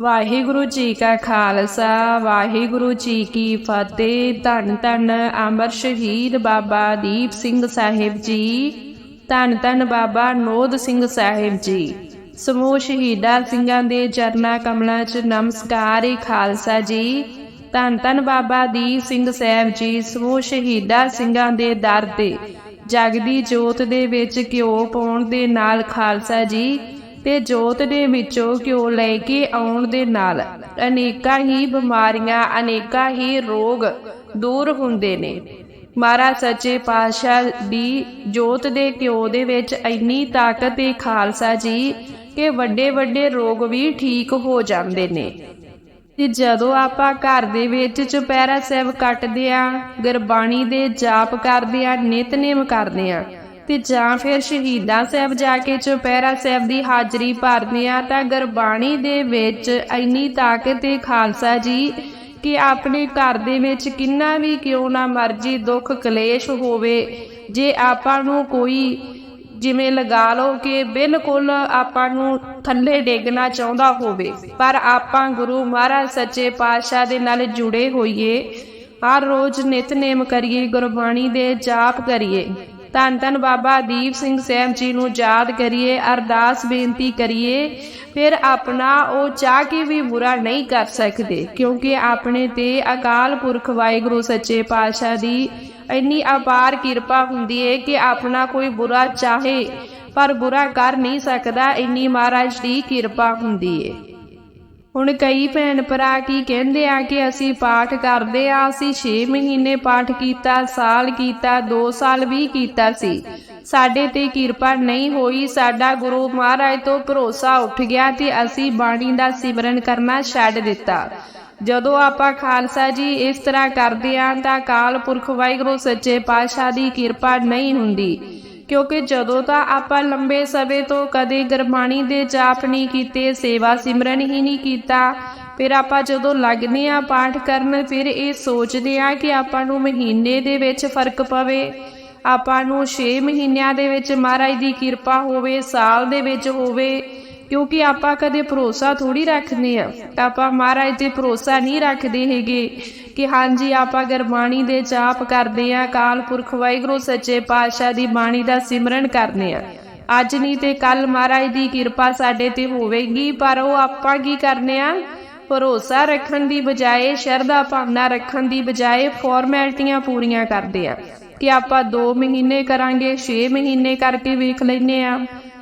ਵਾਹਿਗੁਰੂ ਜੀ ਕਾ ਖਾਲਸਾ, ਵਾਹਿਗੁਰੂ ਜੀ ਕੀ ਫਤਿਹ। ਧੰਨ ਧੰਨ ਅਮਰ ਸ਼ਹੀਦ ਬਾਬਾ ਦੀਪ ਸਿੰਘ ਸਾਹਿਬ ਜੀ। ਧੰਨ ਧੰਨ ਬਾਬਾ ਨੋਦ ਸਿੰਘ ਸਾਹਿਬ ਜੀ। ਸਮੂਹ ਸ਼ਹੀਦਾਂ ਸਿੰਘਾਂ ਦੇ ਚਰਨਾ ਕਮਲਾਂ 'ਚ ਨਮਸਕਾਰ ਏ ਖਾਲਸਾ ਜੀ। ਧੰਨ ਧੰਨ ਬਾਬਾ ਦੀਪ ਸਿੰਘ ਸਾਹਿਬ ਜੀ, ਸਮੂਹ ਸ਼ਹੀਦਾਂ ਸਿੰਘਾਂ ਦੇ ਦਰ ਤੇ। ਜਗਦੀ ਜੋਤ ਦੇ ਵਿੱਚ ਘਿਓ ਪਾਉਣ ਦੇ ਨਾਲ ਖਾਲਸਾ ਜੀ ਤੇ ਜੋਤ ਦੇ ਵਿੱਚੋਂ ਘਿਓ ਲੈ ਕੇ ਆਉਣ ਦੇ ਨਾਲ ਅਨੇਕਾਂ ਹੀ ਬਿਮਾਰੀਆਂ, ਅਨੇਕਾਂ ਹੀ ਰੋਗ ਦੂਰ ਹੁੰਦੇ ਨੇ। ਮਹਾਰਾਜ ਸੱਚੇ ਪਾਤਸ਼ਾਹ ਦੀ ਜੋਤ ਦੇ ਘਿਓ ਦੇ ਵਿੱਚ ਇੰਨੀ ਤਾਕਤ ਤੇ ਖਾਲਸਾ ਜੀ ਕਿ ਵੱਡੇ ਵੱਡੇ ਰੋਗ ਵੀ ਠੀਕ ਹੋ ਜਾਂਦੇ ਨੇ। ਤੇ ਜਦੋਂ ਆਪਾਂ ਘਰ ਦੇ ਵਿੱਚ ਚੁਪਹਿਰਾ ਸਾਹਿਬ ਕੱਟਦੇ ਆ, ਗੁਰਬਾਣੀ ਦੇ ਜਾਪ ਕਰਦੇ ਆ, ਨਿਤਨੇਮ ਕਰਦੇ ਆ ਤੇ ਜਾਂ ਫਿਰ ਸ਼ਹੀਦਾਂ ਸਾਹਿਬ ਜਾ ਕੇ ਚੁਪਹਿਰਾ ਸਾਹਿਬ ਦੀ ਹਾਜ਼ਰੀ ਭਰਦੇ ਆ ਤਾਂ ਗੁਰਬਾਣੀ ਦੇ ਵਿੱਚ ਇੰਨੀ ਤਾਕਤ ਤੇ ਖਾਲਸਾ ਜੀ ਕਿ ਆਪਣੇ ਘਰ ਦੇ ਵਿੱਚ ਕਿੰਨਾ ਵੀ ਕਿਉਂ ਨਾ ਮਰਜ਼ੀ ਦੁੱਖ ਕਲੇਸ਼ ਹੋਵੇ, ਜੇ ਆਪਾਂ ਨੂੰ ਕੋਈ ਜਿਵੇਂ ਲਗਾ ਲਓ ਕਿ ਬਿਲਕੁਲ ਆਪਾਂ ਨੂੰ ਥੱਲੇ ਡੇਗਣਾ ਚਾਹੁੰਦਾ ਹੋਵੇ, ਪਰ ਆਪਾਂ ਗੁਰੂ ਮਹਾਰਾਜ ਸੱਚੇ ਪਾਤਸ਼ਾਹ ਦੇ ਨਾਲ ਜੁੜੇ ਹੋਈਏ, ਹਰ ਰੋਜ਼ ਨਿਤਨੇਮ ਕਰੀਏ, ਗੁਰਬਾਣੀ ਦੇ ਜਾਪ ਕਰੀਏ। ਧੰਨ ਧੰਨ ਬਾਬਾ ਦੀਪ ਸਿੰਘ ਸਾਹਿਬ ਜੀ ਨੂੰ ਯਾਦ ਕਰੀਏ, ਅਰਦਾਸ ਬੇਨਤੀ ਕਰੀਏ, ਫਿਰ ਆਪਣਾ ਉਹ ਚਾਹ ਕੇ ਵੀ ਬੁਰਾ ਨਹੀਂ ਕਰ ਸਕਦੇ, ਕਿਉਂਕਿ ਆਪਣੇ ਤੇ ਅਕਾਲ ਪੁਰਖ ਵਾਹਿਗੁਰੂ ਸੱਚੇ ਪਾਤਸ਼ਾਹ ਦੀ ਇੰਨੀ ਅਪਾਰ ਕਿਰਪਾ ਹੁੰਦੀ ਹੈ ਕਿ ਆਪਣਾ ਕੋਈ ਬੁਰਾ ਚਾਹੇ, ਪਰ ਬੁਰਾ ਕਰ ਨਹੀਂ ਸਕਦਾ, ਇੰਨੀ ਮਹਾਰਾਜ ਦੀ ਕਿਰਪਾ ਹੁੰਦੀ ਹੈ ਹੁਣ ਕਈ ਭੈਣ ਭਰਾ ਕੀ ਕਹਿੰਦੇ ਆ ਕਿ ਅਸੀਂ ਪਾਠ ਕਰਦੇ ਆ, ਅਸੀਂ 6 ਮਹੀਨੇ ਪਾਠ ਕੀਤਾ, ਸਾਲ ਕੀਤਾ 2 ਸਾਲ ਵੀ ਕੀਤਾ ਸੀ। ਸਾਡੇ ਤੇ ਕਿਰਪਾ ਨਹੀਂ ਹੋਈ, ਸਾਡਾ ਗੁਰੂ ਮਹਾਰਾਜ ਤੋਂ ਭਰੋਸਾ ਉੱਠ ਗਿਆ ਤੇ ਅਸੀਂ ਬਾਣੀ ਦਾ ਸਿਮਰਨ ਕਰਨਾ ਛੱਡ ਦਿੱਤਾ। ਜਦੋਂ ਆਪਾਂ ਖਾਲਸਾ ਜੀ ਇਸ ਤਰ੍ਹਾਂ ਕਰਦੇ ਆਂ ਤਾਂ ਅਕਾਲ ਪੁਰਖ ਵਾਹਿਗੁਰੂ ਸੱਚੇ ਪਾਤਸ਼ਾਹ ਦੀ ਕਿਰਪਾ ਨਹੀਂ ਹੁੰਦੀ। ਕਿਉਂਕਿ ਜਦੋਂ ਤਾਂ ਆਪਾਂ ਲੰਬੇ ਸਮੇਂ ਤੋਂ ਕਦੇ ਗੁਰਬਾਣੀ ਦੇ ਜਾਪ ਨਹੀਂ ਕੀਤੇ, ਸੇਵਾ ਸਿਮਰਨ ਹੀ ਨਹੀਂ ਕੀਤਾ, ਫਿਰ ਆਪਾਂ ਜਦੋਂ ਲੱਗਦੇ ਆ ਪਾਠ ਕਰਨ, ਫਿਰ ਇਹ ਸੋਚਦੇ ਆ ਕਿ ਆਪਾਂ ਨੂੰ ਮਹੀਨੇ ਦੇ ਵਿੱਚ ਫ਼ਰਕ ਪਵੇ। ਆਪਾਂ ਨੂੰ 6 ਮਹੀਨਿਆਂ ਦੇ ਵਿੱਚ ਮਹਾਰਾਜ ਦੀ ਕਿਰਪਾ ਹੋਵੇ, ਸਾਲ ਦੇ ਵਿੱਚ ਹੋਵੇ। ਕਿਉਂਕਿ ਆਪਾਂ ਕਦੇ ਭਰੋਸਾ ਥੋੜੀ ਰੱਖਦੇ ਆ ਆਪਾਂ ਮਹਾਰਾਜ ਤੇ ਭਰੋਸਾ ਨਹੀਂ ਰੱਖਦੇ ਹੈਗੇ ਕਿ ਹਾਂਜੀ, ਆਪਾਂ ਗੁਰਬਾਣੀ ਦੇ ਜਾਪ ਕਰਦੇ ਆ ਕਾਲ ਪੁਰਖ ਵਾਹਿਗੁਰੂ, ਸੱਚੇ ਪਾਤਸ਼ਾਹ ਦੀ ਬਾਣੀ ਦਾ ਸਿਮਰਨ ਕਰਦੇ ਆ ਅੱਜ ਨਹੀਂ ਤੇ ਕੱਲ ਮਹਾਰਾਜ ਦੀ ਕਿਰਪਾ ਸਾਡੇ ਤੇ ਹੋਵੇਗੀ, ਪਰ ਉਹ ਆਪਾਂ ਕੀ ਕਰਨੇ ਆ ਭਰੋਸਾ ਰੱਖਣ ਦੀ ਬਜਾਏ, ਸ਼ਰਧਾ ਭਾਵਨਾ ਰੱਖਣ ਦੀ ਬਜਾਏ ਫਾਰਮੈਲਟੀਆਂ ਪੂਰੀਆਂ ਕਰਦੇ ਆ ਕਿ ਆਪਾਂ 2 ਮਹੀਨੇ ਕਰਾਂਗੇ 6 ਮਹੀਨੇ ਕਰਕੇ ਵੇਖ ਲੈਨੇ ਆ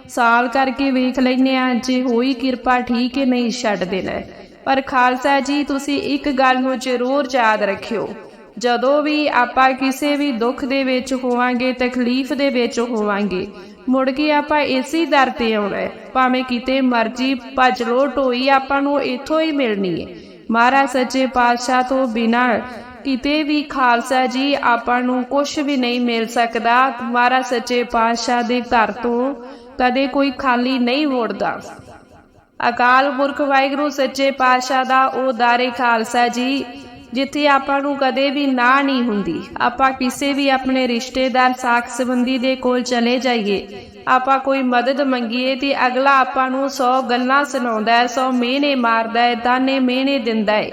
ਸਾਲ ਕਰਕੇ ਵੇਖ ਲੈਨੇ ਆ ਜੇ ਹੋਈ ਕਿਰਪਾ ਠੀਕ ਹੈ, ਨਹੀਂ ਛੱਡ ਦੇਣਾ ਪਰ ਖਾਲਸਾ ਜੀ, ਤੁਸੀਂ ਇੱਕ ਗੱਲ ਨੂੰ ਜ਼ਰੂਰ ਯਾਦ ਰੱਖਿਓ। ਜਦੋਂ ਵੀ ਆਪਾਂ ਕਿਸੇ ਵੀ ਦੁੱਖ ਦੇ ਵਿੱਚ ਹੋਵਾਂਗੇ, ਤਕਲੀਫ ਦੇ ਵਿੱਚ ਹੋਵਾਂਗੇ, ਮੁੜ ਕੇ ਆਪਾਂ ਇਸੇ ਦਰ ਤੇ ਆਉਣਾ ਹੈ। ਭਾਵੇਂ ਕਿਤੇ ਮਰਜ਼ੀ ਭੱਜ ਲੋ ਢੋਈ ਆਪਾਂ ਨੂੰ ਇੱਥੋਂ ਹੀ ਮਿਲਣੀ ਹੈ। ਮਹਾਰਾਜ ਸੱਚੇ ਪਾਤਸ਼ਾਹ ਤੋਂ ਬਿਨਾ ਕਿਤੇ ਵੀ ਖਾਲਸਾ ਜੀ ਆਪਾਂ ਨੂੰ ਕੁਝ ਵੀ ਨਹੀਂ ਮਿਲ ਸਕਦਾ। ਮਹਾਰਾਜ ਸੱਚੇ ਪਾਤਸ਼ਾਹ ਦੇ ਘਰ ਤੋਂ ਕਦੇ ਕੋਈ ਖਾਲੀ ਨਹੀਂ ਮੋੜਦਾ। ਅਕਾਲ ਪੁਰਖ ਵਾਹਿਗੁਰੂ, ਸੱਚੇ ਪਾਤਸ਼ਾਹ ਦਾ ਉਹ ਦਾਰੇ ਖਾਲਸਾ ਜੀ, ਜਿੱਥੇ ਆਪਾਂ ਨੂੰ ਕਦੇ ਵੀ ਨਾ ਨਹੀਂ ਹੁੰਦੀ। ਆਪਾਂ ਕਿਸੇ ਵੀ ਆਪਣੇ ਰਿਸ਼ਤੇਦਾਰ, ਸਾਖ ਸੰਬੰਧੀ ਦੇ ਕੋਲ ਚਲੇ ਜਾਈਏ। ਆਪਾਂ ਕੋਈ ਮਦਦ ਮੰਗੀਏ ਤੇ ਅਗਲਾ ਆਪਾਂ ਨੂੰ 100 ਗੱਲਾਂ ਸੁਣਾਉਂਦਾ ਹੈ 100 ਮਿਹਨੇ ਮਾਰਦਾ ਹੈ ਤਾਨੇ ਮਿਹਨੇ ਦਿੰਦਾ ਹੈ।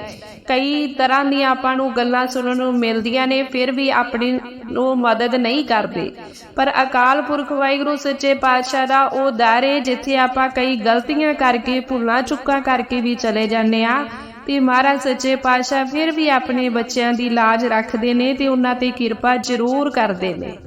ਕਈ ਤਰ੍ਹਾਂ ਦੀਆਂ ਆਪਾਂ ਨੂੰ ਗੱਲਾਂ ਸੁਣਨ ਨੂੰ ਮਿਲਦੀਆਂ ਨੇ, ਫਿਰ ਵੀ ਆਪਣੀ ਨੂੰ ਮਦਦ ਨਹੀਂ ਕਰਦੇ। ਪਰ ਅਕਾਲ ਪੁਰਖ ਵਾਹਿਗੁਰੂ ਸੱਚੇ ਪਾਤਸ਼ਾਹ ਦਾ ਉਹ ਦਾਰੇ ਜਿੱਥੇ ਆਪਾਂ ਕਈ ਗਲਤੀਆਂ ਕਰਕੇ, ਭੁੱਲਾਂ ਚੁੱਕਾਂ ਕਰਕੇ ਵੀ ਚਲੇ ਜਾਂਦੇ ਆ ਤੇ ਮਹਾਰਾਜ ਸੱਚੇ ਪਾਤਸ਼ਾਹ ਫਿਰ ਵੀ ਆਪਣੇ ਬੱਚਿਆਂ ਦੀ ਲਾਜ ਰੱਖਦੇ ਨੇ ਤੇ ਉਹਨਾਂ ਤੇ ਕਿਰਪਾ ਜ਼ਰੂਰ ਕਰਦੇ ਨੇ।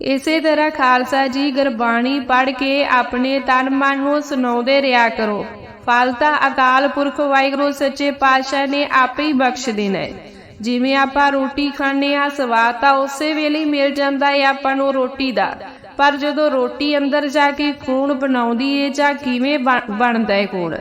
ਇਸੇ ਤਰ੍ਹਾਂ ਖਾਲਸਾ ਜੀ ਗੁਰਬਾਣੀ ਪੜ੍ਹ ਕੇ ਆਪਣੇ ਤਨ ਮਨ ਨੂੰ ਸੁਣਾਉਂਦੇ ਰਿਹਾ ਕਰੋ। ਫਲ ਤਾਂ ਅਕਾਲ ਪੁਰਖ ਵਾਹਿਗੁਰੂ ਸੱਚੇ ਪਾਤਸ਼ਾਹ ਨੇ ਆਪੇ ਹੀ ਬਖਸ਼ ਦੇਣਾ ਹੈ। ਜਿਵੇਂ ਆਪਾਂ ਰੋਟੀ ਖਾਂਦੇ ਆ ਸਵਾਦ ਤਾਂ ਉਸੇ ਵੇਲੇ ਮਿਲ ਜਾਂਦਾ ਹੈ ਆਪਾਂ ਨੂੰ ਰੋਟੀ ਦਾ। ਪਰ ਜਦੋਂ ਰੋਟੀ ਅੰਦਰ ਜਾ ਕੇ ਖੂਨ ਬਣਾਉਂਦੀ ਏ ਜਾਂ ਕਿਵੇਂ ਬਣਦਾ ਹੈ ਖੂਨ?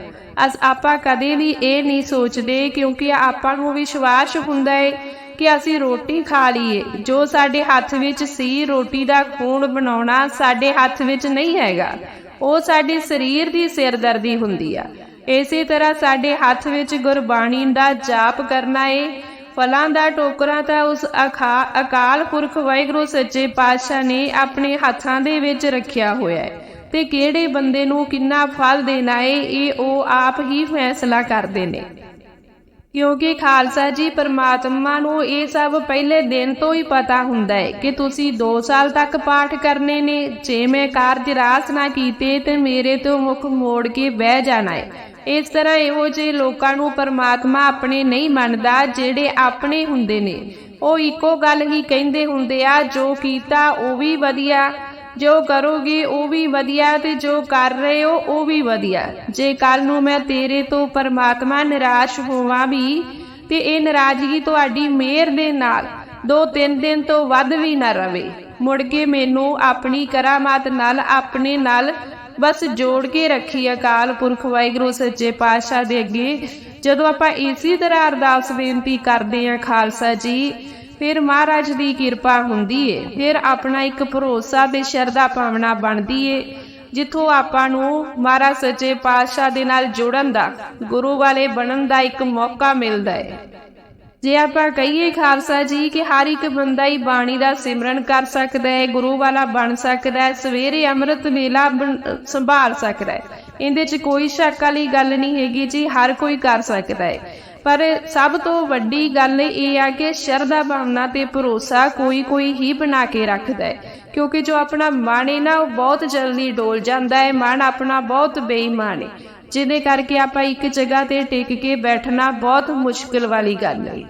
ਅਸ, ਆਪਾਂ ਕਦੇ ਵੀ ਇਹ ਨਹੀਂ ਸੋਚਦੇ ਕਿਉਂਕਿ ਆਪਾਂ ਨੂੰ ਵਿਸ਼ਵਾਸ ਹੁੰਦਾ ਹੈ ਕਿ ਅਸੀਂ ਰੋਟੀ ਖਾ ਲਈਏ। ਜੋ ਸਾਡੇ ਹੱਥ ਵਿੱਚ ਸੀ ਰੋਟੀ ਦਾ ਖੂਨ ਬਣਾਉਣਾ ਸਾਡੇ ਹੱਥ ਵਿੱਚ ਨਹੀਂ ਹੈਗਾ। ਉਹ ਸਾਡੇ ਸਰੀਰ ਦੀ ਸਿਰਦਰਦੀ ਹੁੰਦੀ ਆ। ਇਸੇ ਤਰ੍ਹਾਂ ਸਾਡੇ ਹੱਥ ਵਿੱਚ ਗੁਰਬਾਣੀ ਦਾ ਜਾਪ ਕਰਨਾ ਏ, ਫਲਾਂ ਦਾ ਟੋਕਰਾ ਤਾਂ ਉਸ ਅਖਾ, ਅਕਾਲ ਪੁਰਖ ਵਾਹਿਗੁਰੂ ਸੱਚੇ ਪਾਤਸ਼ਾਹ ਨੇ ਆਪਣੇ ਹੱਥਾਂ ਦੇ ਵਿੱਚ ਰੱਖਿਆ ਹੋਇਆ ਹੈ ਤੇ ਕਿਹੜੇ ਬੰਦੇ ਨੂੰ ਕਿੰਨਾ ਫਲ ਦੇਣਾ ਏ, ਇਹ ਉਹ ਆਪ ਹੀ ਫੈਸਲਾ ਕਰਦੇ ਨੇ। ਕਿਉਂਕਿ ਖਾਲਸਾ ਜੀ ਪਰਮਾਤਮਾ ਨੂੰ ਇਹ ਸਭ ਪਹਿਲੇ ਦਿਨ ਤੋਂ ਹੀ ਪਤਾ ਹੁੰਦਾ ਹੈ ਕਿ ਤੁਸੀਂ 2 ਸਾਲ ਤੱਕ ਪਾਠ ਕਰਨੇ ਨੇ। ਜੇ ਮੈਂ ਕਾਰਜ ਰਾਸ ਨਾ ਕੀਤੇ, ਤੇ ਮੇਰੇ ਤੋਂ ਮੁਖ ਮੋੜ ਕੇ ਬਹਿ ਜਾਣਾ ਹੈ। ਇਸ ਤਰ੍ਹਾਂ ਇਹੋ ਜਿਹੇ ਲੋਕਾਂ ਨੂੰ ਪਰਮਾਤਮਾ ਆਪਣੇ ਨਹੀਂ ਮੰਨਦਾ, ਜਿਹੜੇ ਆਪਣੇ ਹੁੰਦੇ ਨੇ। ਉਹ ਇੱਕੋ ਗੱਲ ਹੀ ਕਹਿੰਦੇ ਹੁੰਦੇ ਆ, ਜੋ ਕੀਤਾ ਉਹ ਵੀ ਵਧੀਆ। ਜੋ ਕਰੋਗੇ ਉਹ ਵੀ ਵਧੀਆ ਤੇ ਜੋ ਕਰ ਰਹੇ ਹੋ, ਉਹ ਵੀ ਵਧੀਆ। ਜੇ ਕੱਲ ਨੂੰ ਮੈਂ ਤੇਰੇ ਤੋਂ ਪਰਮਾਤਮਾ ਨਿਰਾਸ਼ ਹੋਵਾਂ ਵੀ, ਤੇ ਇਹ ਨਾਰਾਜ਼ਗੀ ਤੁਹਾਡੀ ਮਿਹਰ ਦੇ ਨਾਲ ਦੋ ਤਿੰਨ ਦਿਨ ਤੋਂ ਵੱਧ ਵੀ ਨਾ ਰਵੇ। ਮੁੜ ਕੇ ਮੈਨੂੰ ਆਪਣੀ ਕਰਾਮਾਤ ਨਾਲ, ਆਪਣੇ ਨਾਲ ਬਸ ਜੋੜ ਕੇ ਰੱਖੀ ਅਕਾਲ ਪੁਰਖ ਵਾਹਿਗੁਰੂ ਸੱਚੇ ਪਾਤਸ਼ਾਹ ਦੇ ਅੱਗੇ। ਜਦੋਂ ਆਪਾਂ ਇਸੇ ਤਰ੍ਹਾਂ ਅਰਦਾਸ ਬੇਨਤੀ ਕਰਦੇ ਹਾਂ ਖਾਲਸਾ ਜੀ ਫਿਰ ਮਹਾਰਾਜ ਦੀ ਕਿਰਪਾ ਹੁੰਦੀ ਏ। ਫਿਰ ਆਪਣਾ ਇੱਕ ਭਰੋਸਾ ਤੇ ਭਾਵਨਾ ਬਣਦੀ ਏ, ਜਿੱਥੋਂ ਆਪਾਂ ਨੂੰ ਮਹਾਰਾਜ ਸੱਚੇ ਪਾਤਸ਼ਾਹ ਦੇ ਨਾਲ ਜੁੜਨ ਦਾ, ਗੁਰੂ ਵਾਲੇ ਬਣਨ ਦਾ ਇੱਕ ਮੌਕਾ ਮਿਲਦਾ ਹੈ ਜੇ ਆਪਾਂ ਕਹੀਏ ਖਾਲਸਾ ਜੀ ਕਿ ਹਰ ਇੱਕ ਬੰਦਾ ਹੀ ਬਾਣੀ ਦਾ ਸਿਮਰਨ ਕਰ ਸਕਦਾ ਹੈ ਗੁਰੂ ਵਾਲਾ ਬਣ ਸਕਦਾ ਹੈ ਸਵੇਰੇ ਅੰਮ੍ਰਿਤ ਵੇਲਾ ਬਣ- ਸੰਭਾਲ ਸਕਦਾ ਹੈ ਇਹਦੇ 'ਚ ਕੋਈ ਸ਼ੱਕ ਵਾਲੀ ਗੱਲ ਨਹੀਂ ਹੈਗੀ ਜੀ, ਹਰ ਕੋਈ ਕਰ ਸਕਦਾ ਹੈ ਪਰ ਸਭ ਤੋਂ ਵੱਡੀ ਗੱਲ ਇਹ ਆ ਕਿ ਸ਼ਰਧਾ ਭਾਵਨਾ ਤੇ ਭਰੋਸਾ ਕੋਈ ਕੋਈ ਹੀ ਬਣਾ ਕੇ ਰੱਖਦਾ ਹੈ, ਕਿਉਂਕਿ ਜੋ ਆਪਣਾ ਮਨ ਹੈ ਨਾ, ਉਹ ਬਹੁਤ ਜਲਦੀ ਡੋਲ ਜਾਂਦਾ ਹੈ, ਮਨ ਆਪਣਾ ਬਹੁਤ ਬੇਈਮਾਨ ਹੈ, ਜਿਹਦੇ ਕਰਕੇ ਆਪਾਂ ਇੱਕ ਜਗ੍ਹਾ ਤੇ ਟਿਕ ਕੇ ਬੈਠਣਾ ਬਹੁਤ ਮੁਸ਼ਕਿਲ ਵਾਲੀ ਗੱਲ ਹੈ।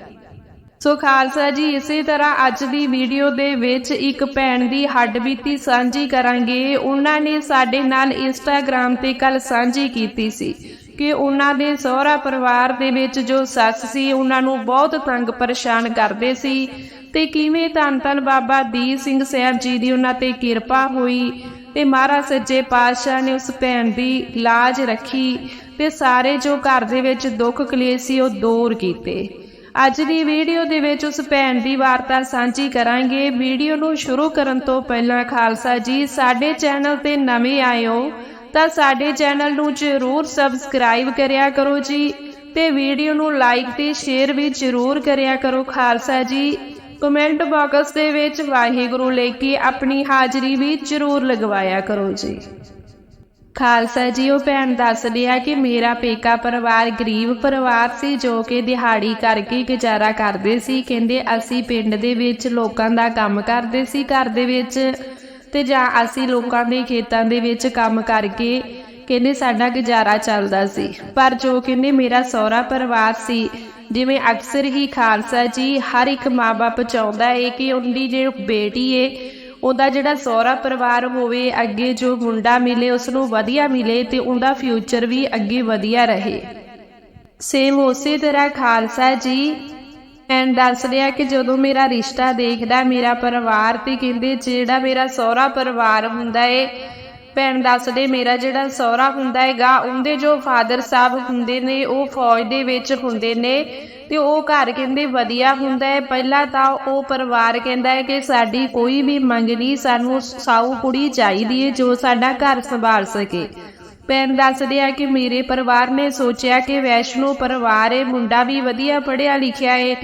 ਸੋ ਖਾਲਸਾ ਜੀ, ਇਸੇ ਤਰ੍ਹਾਂ ਅੱਜ ਦੀ ਵੀਡੀਓ ਦੇ ਵਿੱਚ ਇੱਕ ਭੈਣ ਦੀ ਹੱਡਬੀਤੀ ਸਾਂਝੀ ਕਰਾਂਗੇ। ਉਹਨਾਂ ਨੇ ਸਾਡੇ ਨਾਲ ਇੰਸਟਾਗ੍ਰam ਤੇ ਕੱਲ ਸਾਂਝੀ ਕੀਤੀ ਸੀ। ਕਿ ਉਹਨਾਂ ਦੇ ਸਹੁਰਾ ਪਰਿਵਾਰ ਦੇ ਵਿੱਚ ਜੋ ਸੱਸ ਸੀ, ਉਹਨਾਂ ਨੂੰ ਬਹੁਤ ਤੰਗ ਪਰੇਸ਼ਾਨ ਕਰਦੇ ਸੀ ਤੇ ਕਿਵੇਂ ਧੰਨ ਧੰਨ ਬਾਬਾ ਦੀਪ ਸਿੰਘ ਸਾਹਿਬ ਜੀ ਦੀ ਉਹਨਾਂ ਤੇ ਕਿਰਪਾ ਹੋਈ ਤੇ ਮਹਾਰਾਜ ਸੱਚੇ ਪਾਤਸ਼ਾਹ ਨੇ ਉਸ ਭੈਣ ਦੀ ਲਾਜ ਰੱਖੀ ਤੇ ਸਾਰੇ ਜੋ ਘਰ ਦੇ ਵਿੱਚ ਦੁੱਖ ਕਲੇਸ਼ ਸੀ, ਉਹ ਦੂਰ ਕੀਤੇ। ਅੱਜ ਦੀ ਵੀਡੀਓ ਦੇ ਵਿੱਚ ਉਸ ਭੈਣ ਦੀ ਵਾਰਤਾ ਸਾਂਝੀ ਕਰਾਂਗੇ। ਵੀਡੀਓ ਨੂੰ ਸ਼ੁਰੂ ਕਰਨ ਤੋਂ ਪਹਿਲਾਂ ਖਾਲਸਾ ਜੀ, ਸਾਡੇ ਚੈਨਲ ਤੇ ਨਵੇਂ ਆਏ ਹੋ ਤਾਂ ਸਾਡੇ ਚੈਨਲ ਨੂੰ ਜ਼ਰੂਰ ਸਬਸਕ੍ਰਾਈਬ ਕਰਿਆ ਕਰੋ ਜੀ ਤੇ ਵੀਡੀਓ ਨੂੰ ਲਾਈਕ ਤੇ ਸ਼ੇਅਰ ਵੀ ਜ਼ਰੂਰ ਕਰਿਆ ਕਰੋ ਖਾਲਸਾ ਜੀ। ਕਮੈਂਟ ਬਾਕਸ ਦੇ ਵਿੱਚ ਵਾਹਿਗੁਰੂ ਲੈ ਕੇ ਆਪਣੀ ਹਾਜ਼ਰੀ ਵੀ ਜ਼ਰੂਰ ਲਗਵਾਇਆ ਕਰੋ ਜੀ। ਖਾਲਸਾ ਜੀ, ਉਹ ਭੈਣ ਦੱਸ ਆ ਕਿ ਮੇਰਾ ਪੇਕਾ ਪਰਿਵਾਰ ਗਰੀਬ ਪਰਿਵਾਰ ਸੀ, ਜੋ ਕਿ ਦਿਹਾੜੀ ਕਰਕੇ ਗੁਜ਼ਾਰਾ ਕਰਦੇ ਸੀ। ਕਹਿੰਦੇ, ਅਸੀਂ ਪਿੰਡ ਦੇ ਵਿੱਚ ਲੋਕਾਂ ਦਾ ਕੰਮ ਕਰਦੇ ਸੀ, ਘਰ ਦੇ ਵਿੱਚ ਤੇ ਜਾਂ ਅਸੀਂ ਲੋਕਾਂ ਦੇ ਖੇਤਾਂ ਦੇ ਵਿੱਚ ਕੰਮ ਕਰਕੇ ਕਹਿੰਦੇ ਸਾਡਾ ਗੁਜ਼ਾਰਾ ਚੱਲਦਾ ਸੀ। ਪਰ ਜੋ ਕਹਿੰਦੇ ਮੇਰਾ ਸਹੁਰਾ ਪਰਿਵਾਰ ਸੀ, ਜਿਵੇਂ ਅਕਸਰ ਹੀ ਖਾਲਸਾ ਜੀ ਹਰ ਇੱਕ ਮਾਪੇ ਚਾਹੁੰਦਾ ਹੈ ਕਿ ਉਹਦੀ ਜਿਹੜੀ ਬੇਟੀ ਏ, ਉਹਦਾ ਜਿਹੜਾ ਸਹੁਰਾ ਪਰਿਵਾਰ ਹੋਵੇ, ਅੱਗੇ ਜੋ ਮੁੰਡਾ ਮਿਲੇ ਉਸ ਨੂੰ ਵਧੀਆ ਮਿਲੇ ਤੇ ਉਹਦਾ ਫਿਊਚਰ ਵੀ ਅੱਗੇ ਵਧੀਆ ਰਹੇ। ਸੇਮ ਉਸੇ ਤਰ੍ਹਾਂ ਖਾਲਸਾ ਜੀ ਐਂਡ ਦੱਸ ਰਿਹਾ ਕਿ ਜਦੋਂ ਮੇਰਾ ਰਿਸ਼ਤਾ ਦੇਖਦਾ ਮੇਰਾ ਪਰਿਵਾਰ ਤੇ ਕਹਿੰਦੇ ਜਿਹੜਾ ਮੇਰਾ ਸਹੁਰਾ ਪਰਿਵਾਰ ਹੁੰਦਾ ਏ, ਭੈਣ ਦੱਸਦੇ ਮੇਰਾ ਜਿਹੜਾ ਸਹੁਰਾ ਹੁੰਦਾ ਹੈਗਾ, ਉਹਦੇ ਜੋ ਫਾਦਰ ਸਾਹਿਬ ਹੁੰਦੇ ਨੇ, ਉਹ ਫੌਜ ਦੇ ਵਿੱਚ ਹੁੰਦੇ ਨੇ ਤੇ ਉਹ ਘਰ ਕਹਿੰਦੇ ਵਧੀਆ ਹੁੰਦਾ ਹੈ ਪਹਿਲਾਂ ਤਾਂ ਉਹ ਪਰਿਵਾਰ ਕਹਿੰਦਾ ਹੈ ਕਿ ਸਾਡੀ ਕੋਈ ਵੀ ਮੰਗ ਨਹੀਂ, ਸਾਨੂੰ ਸਾਊ ਕੁੜੀ ਚਾਹੀਦੀ ਹੈ ਜੋ ਸਾਡਾ ਘਰ ਸੰਭਾਲ ਸਕੇ। ਭੈਣ ਦੱਸਦੇ ਆ ਕਿ ਮੇਰੇ ਪਰਿਵਾਰ ਨੇ ਸੋਚਿਆ ਕਿ ਵੈਸ਼ਨੂ ਪਰਿਵਾਰ ਏ, ਮੁੰਡਾ ਵੀ ਵਧੀਆ ਪੜ੍ਹਿਆ ਲਿਖਿਆ ਏ,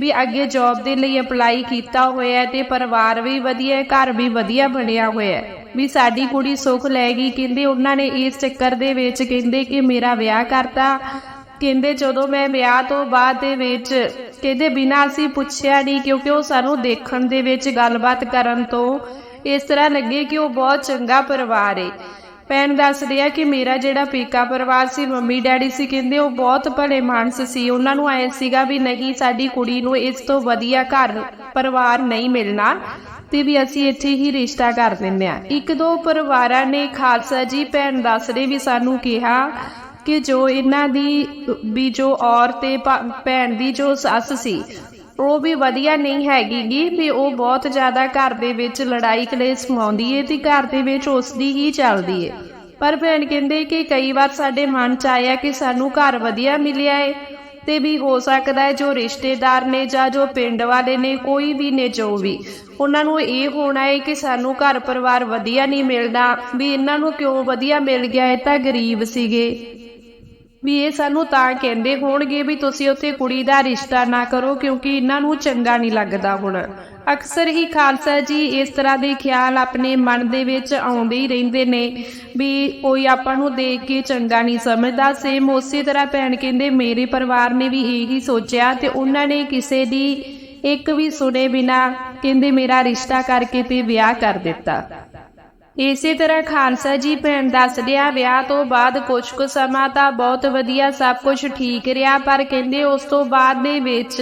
ਵੀ ਅੱਗੇ ਜੌਬ ਦੇ ਲਈ ਅਪਲਾਈ ਕੀਤਾ ਹੋਇਆ ਹੈ ਤੇ ਪਰਿਵਾਰ ਵੀ ਵਧੀਆ ਹੈ ਘਰ ਵੀ ਵਧੀਆ ਬਣਿਆ ਹੋਇਆ ਵੀ ਸਾਡੀ ਕੁੜੀ ਸੁੱਖ ਲੈ ਗਈ, ਕਹਿੰਦੇ ਉਹਨਾਂ ਨੇ ਇਸ ਚੱਕਰ ਦੇ ਵਿੱਚ ਕਹਿੰਦੇ ਕਿ ਮੇਰਾ ਵਿਆਹ ਕਰਤਾ। ਕਹਿੰਦੇ ਜਦੋਂ ਮੈਂ ਵਿਆਹ ਤੋਂ ਬਾਅਦ ਦੇ ਵਿੱਚ ਕਹਿੰਦੇ ਬਿਨਾਂ ਅਸੀਂ ਪੁੱਛਿਆ ਨਹੀਂ ਕਿਉਂਕਿ ਉਹ ਸਾਨੂੰ ਦੇਖਣ ਦੇ ਵਿੱਚ ਗੱਲਬਾਤ ਕਰਨ ਤੋਂ ਇਸ ਤਰ੍ਹਾਂ ਲੱਗੇ ਕਿ ਉਹ ਬਹੁਤ ਚੰਗਾ ਪਰਿਵਾਰ ਏ। ਭੈਣ ਦੱਸਦੇ ਆ ਕਿ ਮੇਰਾ ਜਿਹੜਾ ਪੇਕਾ ਪਰਿਵਾਰ ਸੀ, ਮੰਮੀ ਡੈਡੀ ਸੀ, ਕਹਿੰਦੇ ਉਹ ਬਹੁਤ ਭਲੇ ਮਾਨਸ ਸੀ। ਉਹਨਾਂ ਨੂੰ ਐ ਸੀਗਾ ਵੀ ਨਹੀਂ, ਸਾਡੀ ਕੁੜੀ ਨੂੰ ਇਸ ਤੋਂ ਵਧੀਆ ਘਰ ਪਰਿਵਾਰ ਨਹੀਂ ਮਿਲਣਾ ਤੇ ਵੀ ਅਸੀਂ ਇੱਥੇ ਹੀ ਰਿਸ਼ਤਾ ਕਰ ਦਿੰਦੇ ਆ ਇੱਕ ਦੋ ਪਰਿਵਾਰਾਂ ਨੇ ਖਾਲਸਾ ਜੀ ਭੈਣ ਦੱਸਦੇ ਵੀ ਸਾਨੂੰ ਕਿਹਾ ਕਿ ਜੋ ਇਹਨਾਂ ਦੀ, ਵੀ ਜੋ ਔਰ ਤੇ ਭੈਣ ਦੀ ਜੋ ਸੱਸ ਸੀ ਉਹ ਵੀ ਵਧੀਆ ਨਹੀਂ ਹੈਗੀ ਗੀ ਵੀ ਉਹ ਬਹੁਤ ਜ਼ਿਆਦਾ ਘਰ ਦੇ ਵਿੱਚ ਲੜਾਈ ਕਲੇਸ਼ ਪਾਉਂਦੀ ਏ ਤੇ ਘਰ ਦੇ ਵਿੱਚ ਉਸ ਦੀ ਹੀ ਚੱਲਦੀ ਏ। ਪਰ ਭੈਣ ਕਹਿੰਦੇ ਕਿ ਕਈ ਵਾਰ ਸਾਡੇ ਮਨ ਚ ਆਇਆ ਕਿ ਸਾਨੂੰ ਘਰ ਵਧੀਆ ਮਿਲਿਆ ਏ ਤੇ ਵੀ ਹੋ ਸਕਦਾ ਹੈ ਜੋ ਰਿਸ਼ਤੇਦਾਰ ਨੇ ਜਾਂ ਜੋ ਪਿੰਡ ਵਾਲੇ ਨੇ ਕੋਈ ਵੀ ਨੇ ਜੋ ਵੀ, ਉਹਨਾਂ ਨੂੰ ਇਹ ਹੋਣਾ ਹੈ ਕਿ ਸਾਨੂੰ ਘਰ ਪਰਿਵਾਰ ਵਧੀਆ ਨਹੀਂ ਮਿਲਦਾ, ਵੀ ਇਹਨਾਂ ਨੂੰ ਕਿਉਂ ਵਧੀਆ ਮਿਲ ਗਿਆ ਇਹ ਤਾਂ ਗਰੀਬ ਸੀਗੇ। ਵੀ ਇਹ ਸਾਨੂੰ ਤਾਂ ਕਹਿੰਦੇ ਹੋਣਗੇ ਵੀ ਤੁਸੀਂ ਉੱਥੇ ਕੁੜੀ ਦਾ ਰਿਸ਼ਤਾ ਨਾ ਕਰੋ ਕਿਉਂਕਿ ਇਹਨਾਂ ਨੂੰ ਚੰਗਾ ਨਹੀਂ ਲੱਗਦਾ ਹੁਣ। ਅਕਸਰ ਹੀ ਖਾਲਸਾ ਜੀ ਇਸ ਤਰ੍ਹਾਂ ਦੇ ਖਿਆਲ ਆਪਣੇ ਮਨ ਦੇ ਵਿੱਚ ਆਉਂਦੇ ਹੀ ਰਹਿੰਦੇ ਨੇ ਵੀ ਕੋਈ ਆਪਾਂ ਨੂੰ ਦੇਖ ਕੇ ਚੰਗਾ ਨਹੀਂ ਸਮਝਦਾ। ਸੇਮ ਉਸੇ ਤਰ੍ਹਾਂ ਭੈਣ ਕਹਿੰਦੇ ਮੇਰੇ ਪਰਿਵਾਰ ਨੇ ਵੀ ਇਹੀ ਸੋਚਿਆ ਤੇ ਉਹਨਾਂ ਨੇ ਕਿਸੇ ਦੀ ਇੱਕ ਵੀ ਸੁਣੇ ਬਿਨਾ ਕਹਿੰਦੇ ਮੇਰਾ ਰਿਸ਼ਤਾ ਕਰਕੇ ਤੇ ਵਿਆਹ ਕਰ ਦਿੱਤਾ। ਇਸੇ ਤਰ੍ਹਾਂ ਖਾਲਸਾ ਜੀ ਭੈਣ ਦੱਸਦੇ ਆ ਵਿਆਹ ਤੋਂ ਬਾਅਦ ਕੁਝ ਕੁ ਸਮਾਂ ਤਾਂ ਬਹੁਤ ਵਧੀਆ ਸਭ ਕੁਝ ਠੀਕ ਰਿਹਾ, ਪਰ ਕਹਿੰਦੇ ਉਸ ਤੋਂ ਬਾਅਦ ਦੇ ਵਿੱਚ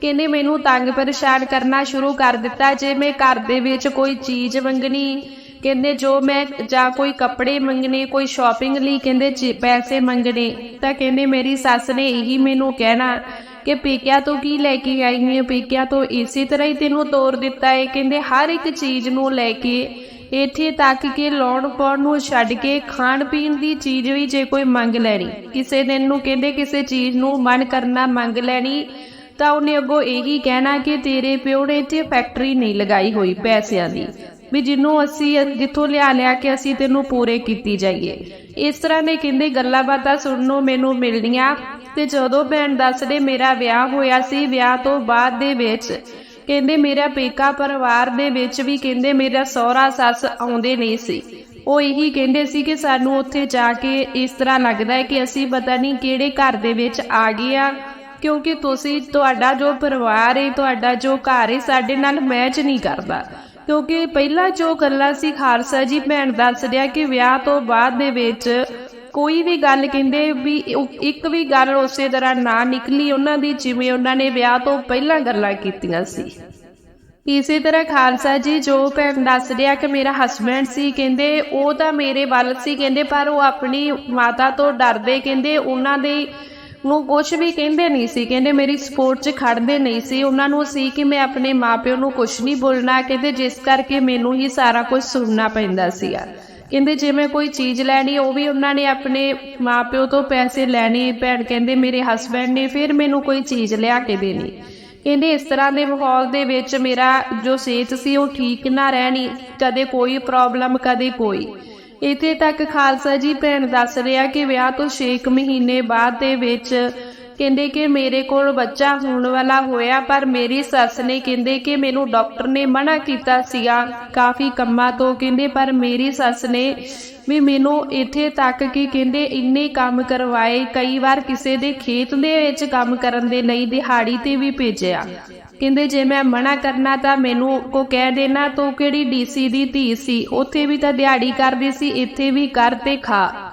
ਕਹਿੰਦੇ ਮੈਨੂੰ ਤੰਗ ਪਰੇਸ਼ਾਨ ਕਰਨਾ ਸ਼ੁਰੂ ਕਰ ਦਿੱਤਾ, ਜੇ ਮੈਂ ਘਰ ਦੇ ਵਿੱਚ ਕੋਈ ਚੀਜ਼ ਮੰਗਣੀ, ਕਹਿੰਦੇ ਜੋ ਮੈਂ ਜਾਂ ਕੋਈ ਕੱਪੜੇ ਮੰਗਣੇ, ਕੋਈ ਸ਼ਾਪਿੰਗ ਲਈ ਕਹਿੰਦੇ ਚੀ- ਪੈਸੇ ਮੰਗਣੇ, ਤਾਂ ਕਹਿੰਦੇ ਮੇਰੀ ਸੱਸ ਨੇ ਇਹੀ ਮੈਨੂੰ ਕਹਿਣਾ ਕਿ ਪੇਕਿਆ ਤੋਂ ਕੀ ਲੈ ਕੇ ਆਈ ਹੈ ਪੇਕਿਆ ਤੋਂ ਇਸੇ ਤਰ੍ਹਾਂ ਹੀ ਤੈਨੂੰ ਤੋਰ ਦਿੱਤਾ ਹੈ ਕਹਿੰਦੇ ਹਰ ਇੱਕ ਚੀਜ਼ ਨੂੰ ਲੈ ਕੇ ਇੱਥੇ ਤੱਕ ਕਿ ਲਾਉਣ ਪਾਉਣ ਨੂੰ ਛੱਡ ਕੇ ਖਾਣ ਪੀਣ ਦੀ ਚੀਜ਼ ਵੀ ਜੇ ਕੋਈ ਮੰਗ ਲੈਣੀ, ਕਿਸੇ ਦਿਨ ਨੂੰ ਕਹਿੰਦੇ ਕਿਸੇ ਚੀਜ਼ ਨੂੰ ਮਨ ਕਰਨਾ ਮੰਗ ਲੈਣੀ, ਤਾਂ ਉਹਨੇ ਅੱਗੋਂ ਇਹੀ ਕਹਿਣਾ ਕਿ ਤੇਰੇ ਪਿਓ ਨੇ ਇੱਥੇ ਫੈਕਟਰੀ ਨਹੀਂ ਲਗਾਈ ਹੋਈ ਪੈਸਿਆਂ ਦੀ, ਵੀ ਜਿਹਨੂੰ ਅਸੀਂ ਜਿੱਥੋਂ ਲਿਆ ਲਿਆ ਕੇ ਅਸੀਂ ਤੈਨੂੰ ਪੂਰੇ ਕੀਤੀ ਜਾਈਏ। ਇਸ ਤਰ੍ਹਾਂ ਦੇ ਕਹਿੰਦੇ ਗੱਲਾਂ ਬਾਤਾਂ ਸੁਣਨ ਨੂੰ ਮੈਨੂੰ ਮਿਲਣੀਆਂ ਤੇ ਜਦੋਂ ਭੈਣ ਦੱਸਦੇ ਮੇਰਾ ਵਿਆਹ ਹੋਇਆ ਸੀ, ਵਿਆਹ ਤੋਂ ਬਾਅਦ ਦੇ ਵਿੱਚ ਕਹਿੰਦੇ ਮੇਰਾ ਪੇਕਾ ਪਰਿਵਾਰ ਦੇ ਵਿੱਚ ਵੀ ਕਹਿੰਦੇ ਮੇਰਾ ਸਹੁਰਾ ਸੱਸ ਆਉਂਦੇ ਨਹੀਂ ਸੀ। ਉਹ ਇਹੀ ਕਹਿੰਦੇ ਸੀ ਕਿ ਸਾਨੂੰ ਉੱਥੇ ਜਾ ਕੇ ਇਸ ਤਰ੍ਹਾਂ ਲੱਗਦਾ ਹੈ ਕਿ ਅਸੀਂ ਪਤਾ ਨਹੀਂ ਕਿਹੜੇ ਘਰ ਦੇ ਵਿੱਚ ਆ ਗਏ ਆ ਕਿਉਂਕਿ ਤੁਸੀਂ ਤੁਹਾਡਾ ਜੋ ਪਰਿਵਾਰ ਹੈ, ਤੁਹਾਡਾ ਜੋ ਘਰ ਹੈ, ਸਾਡੇ ਨਾਲ ਮੈਚ ਨਹੀਂ ਕਰਦਾ। ਕਿਉਂਕਿ ਪਹਿਲਾਂ ਜੋ ਗੱਲਾਂ ਸੀ, ਖਾਲਸਾ ਜੀ ਭੈਣ ਦੱਸ ਰਿਹਾ ਕਿ ਵਿਆਹ ਤੋਂ ਬਾਅਦ ਦੇ ਵਿੱਚ ਕੋਈ ਵੀ ਗੱਲ ਕਹਿੰਦੇ ਵੀ ਇੱਕ ਵੀ ਗੱਲ ਉਸੇ ਤਰ੍ਹਾਂ ਨਾ ਨਿਕਲੀ, ਉਹਨਾਂ ਦੀ ਜਿਵੇਂ ਉਹਨਾਂ ਨੇ ਵਿਆਹ ਤੋਂ ਪਹਿਲਾਂ ਗੱਲਾਂ ਕੀਤੀਆਂ ਸੀ। ਇਸੇ ਤਰ੍ਹਾਂ ਖਾਲਸਾ ਜੀ ਜੋ ਭੈਣ ਦੱਸ ਰਿਹਾ ਕਿ ਮੇਰਾ ਹਸਬੈਂਡ ਸੀ, ਕਹਿੰਦੇ ਉਹ ਤਾਂ ਮੇਰੇ ਵੱਲ ਸੀ, ਕਹਿੰਦੇ ਪਰ ਉਹ ਆਪਣੀ ਮਾਤਾ ਤੋਂ ਡਰਦੇ, ਕਹਿੰਦੇ ਉਹਨਾਂ ਦੇ ਨੂੰ ਕੁਝ ਵੀ ਕਹਿੰਦੇ ਨਹੀਂ ਸੀ, ਕਹਿੰਦੇ ਮੇਰੀ ਸਪੋਰਟ 'ਚ ਖੜਦੇ ਨਹੀਂ ਸੀ। ਉਹਨਾਂ ਨੂੰ ਸੀ ਕਿ ਮੈਂ ਆਪਣੇ ਮਾਪਿਓ ਨੂੰ ਕੁਝ ਨਹੀਂ ਬੋਲਣਾ, ਕਹਿੰਦੇ ਜਿਸ ਕਰਕੇ ਮੈਨੂੰ ਹੀ ਸਾਰਾ ਕੁਝ ਸੁਣਨਾ ਪੈਂਦਾ ਸੀਗਾ। ਕਹਿੰਦੇ ਜੇ ਮੈਂ ਕੋਈ ਚੀਜ਼ ਲੈਣੀ, ਉਹ ਵੀ ਉਹਨਾਂ ਨੇ ਆਪਣੇ ਮਾਪਿਓ ਤੋਂ ਪੈਸੇ ਲੈਣੇ, ਭੈਣ ਕਹਿੰਦੇ ਮੇਰੇ ਹਸਬੈਂਡ ਨੇ, ਫਿਰ ਮੈਨੂੰ ਕੋਈ ਚੀਜ਼ ਲਿਆ ਕੇ ਦੇਣੀ। ਕਹਿੰਦੇ ਇਸ ਤਰ੍ਹਾਂ ਦੇ ਮਾਹੌਲ ਦੇ ਵਿੱਚ ਮੇਰਾ ਜੋ ਸਿਹਤ ਸੀ, ਉਹ ਠੀਕ ਨਾ ਰਹਿਣੀ, ਕਦੇ ਕੋਈ ਪ੍ਰੋਬਲਮ ਕਦੇ ਕੋਈ। ਇੱਥੇ ਤੱਕ ਖਾਲਸਾ ਜੀ ਭੈਣ ਦੱਸ ਰਿਹਾ ਕਿ ਵਿਆਹ ਤੋਂ 6 ਮਹੀਨੇ ਬਾਅਦ ਦੇ ਵਿੱਚ ਕਹਿੰਦੇ ਕਿ ਮੇਰੇ ਕੋਲ ਬੱਚਾ ਹੋਣ ਵਾਲਾ ਹੋਇਆ, ਪਰ ਮੇਰੀ ਸੱਸ ਨੇ ਕਹਿੰਦੇ ਕਿ ਮੈਨੂੰ ਡਾਕਟਰ ਨੇ ਮਨਾ ਕੀਤਾ ਸੀਗਾ ਕਾਫੀ ਕੰਮਾਂ ਤੋਂ ਕਹਿੰਦੇ, ਪਰ ਮੇਰੀ ਸੱਸ ਨੇ ਵੀ ਮੈਨੂੰ ਇੱਥੇ ਤੱਕ ਕਿ ਕਹਿੰਦੇ ਇੰਨੇ ਕੰਮ ਕਰਵਾਏ, ਕਈ ਵਾਰ ਕਿਸੇ ਦੇ ਖੇਤ ਦੇ ਵਿੱਚ ਕੰਮ ਕਰਨ ਦੇ ਲਈ ਦਿਹਾੜੀ ਤੇ ਵੀ ਭੇਜਿਆ। ਕਹਿੰਦੇ, ਜੇ ਮੈਂ ਮਨਾ ਕਰਨਾ ਤਾਂ ਮੈਨੂੰ ਕੋ ਕਹਿ ਦੇਣਾ, ਤੂੰ ਕਿਹੜੀ ਡੀਸੀ ਦੀ ਧੀ ਸੀ, ਉੱਥੇ ਵੀ ਤਾਂ ਦਿਹਾੜੀ ਕਰਦੀ ਸੀ, ਇੱਥੇ ਵੀ ਕਰ ਤੇ ਖਾ।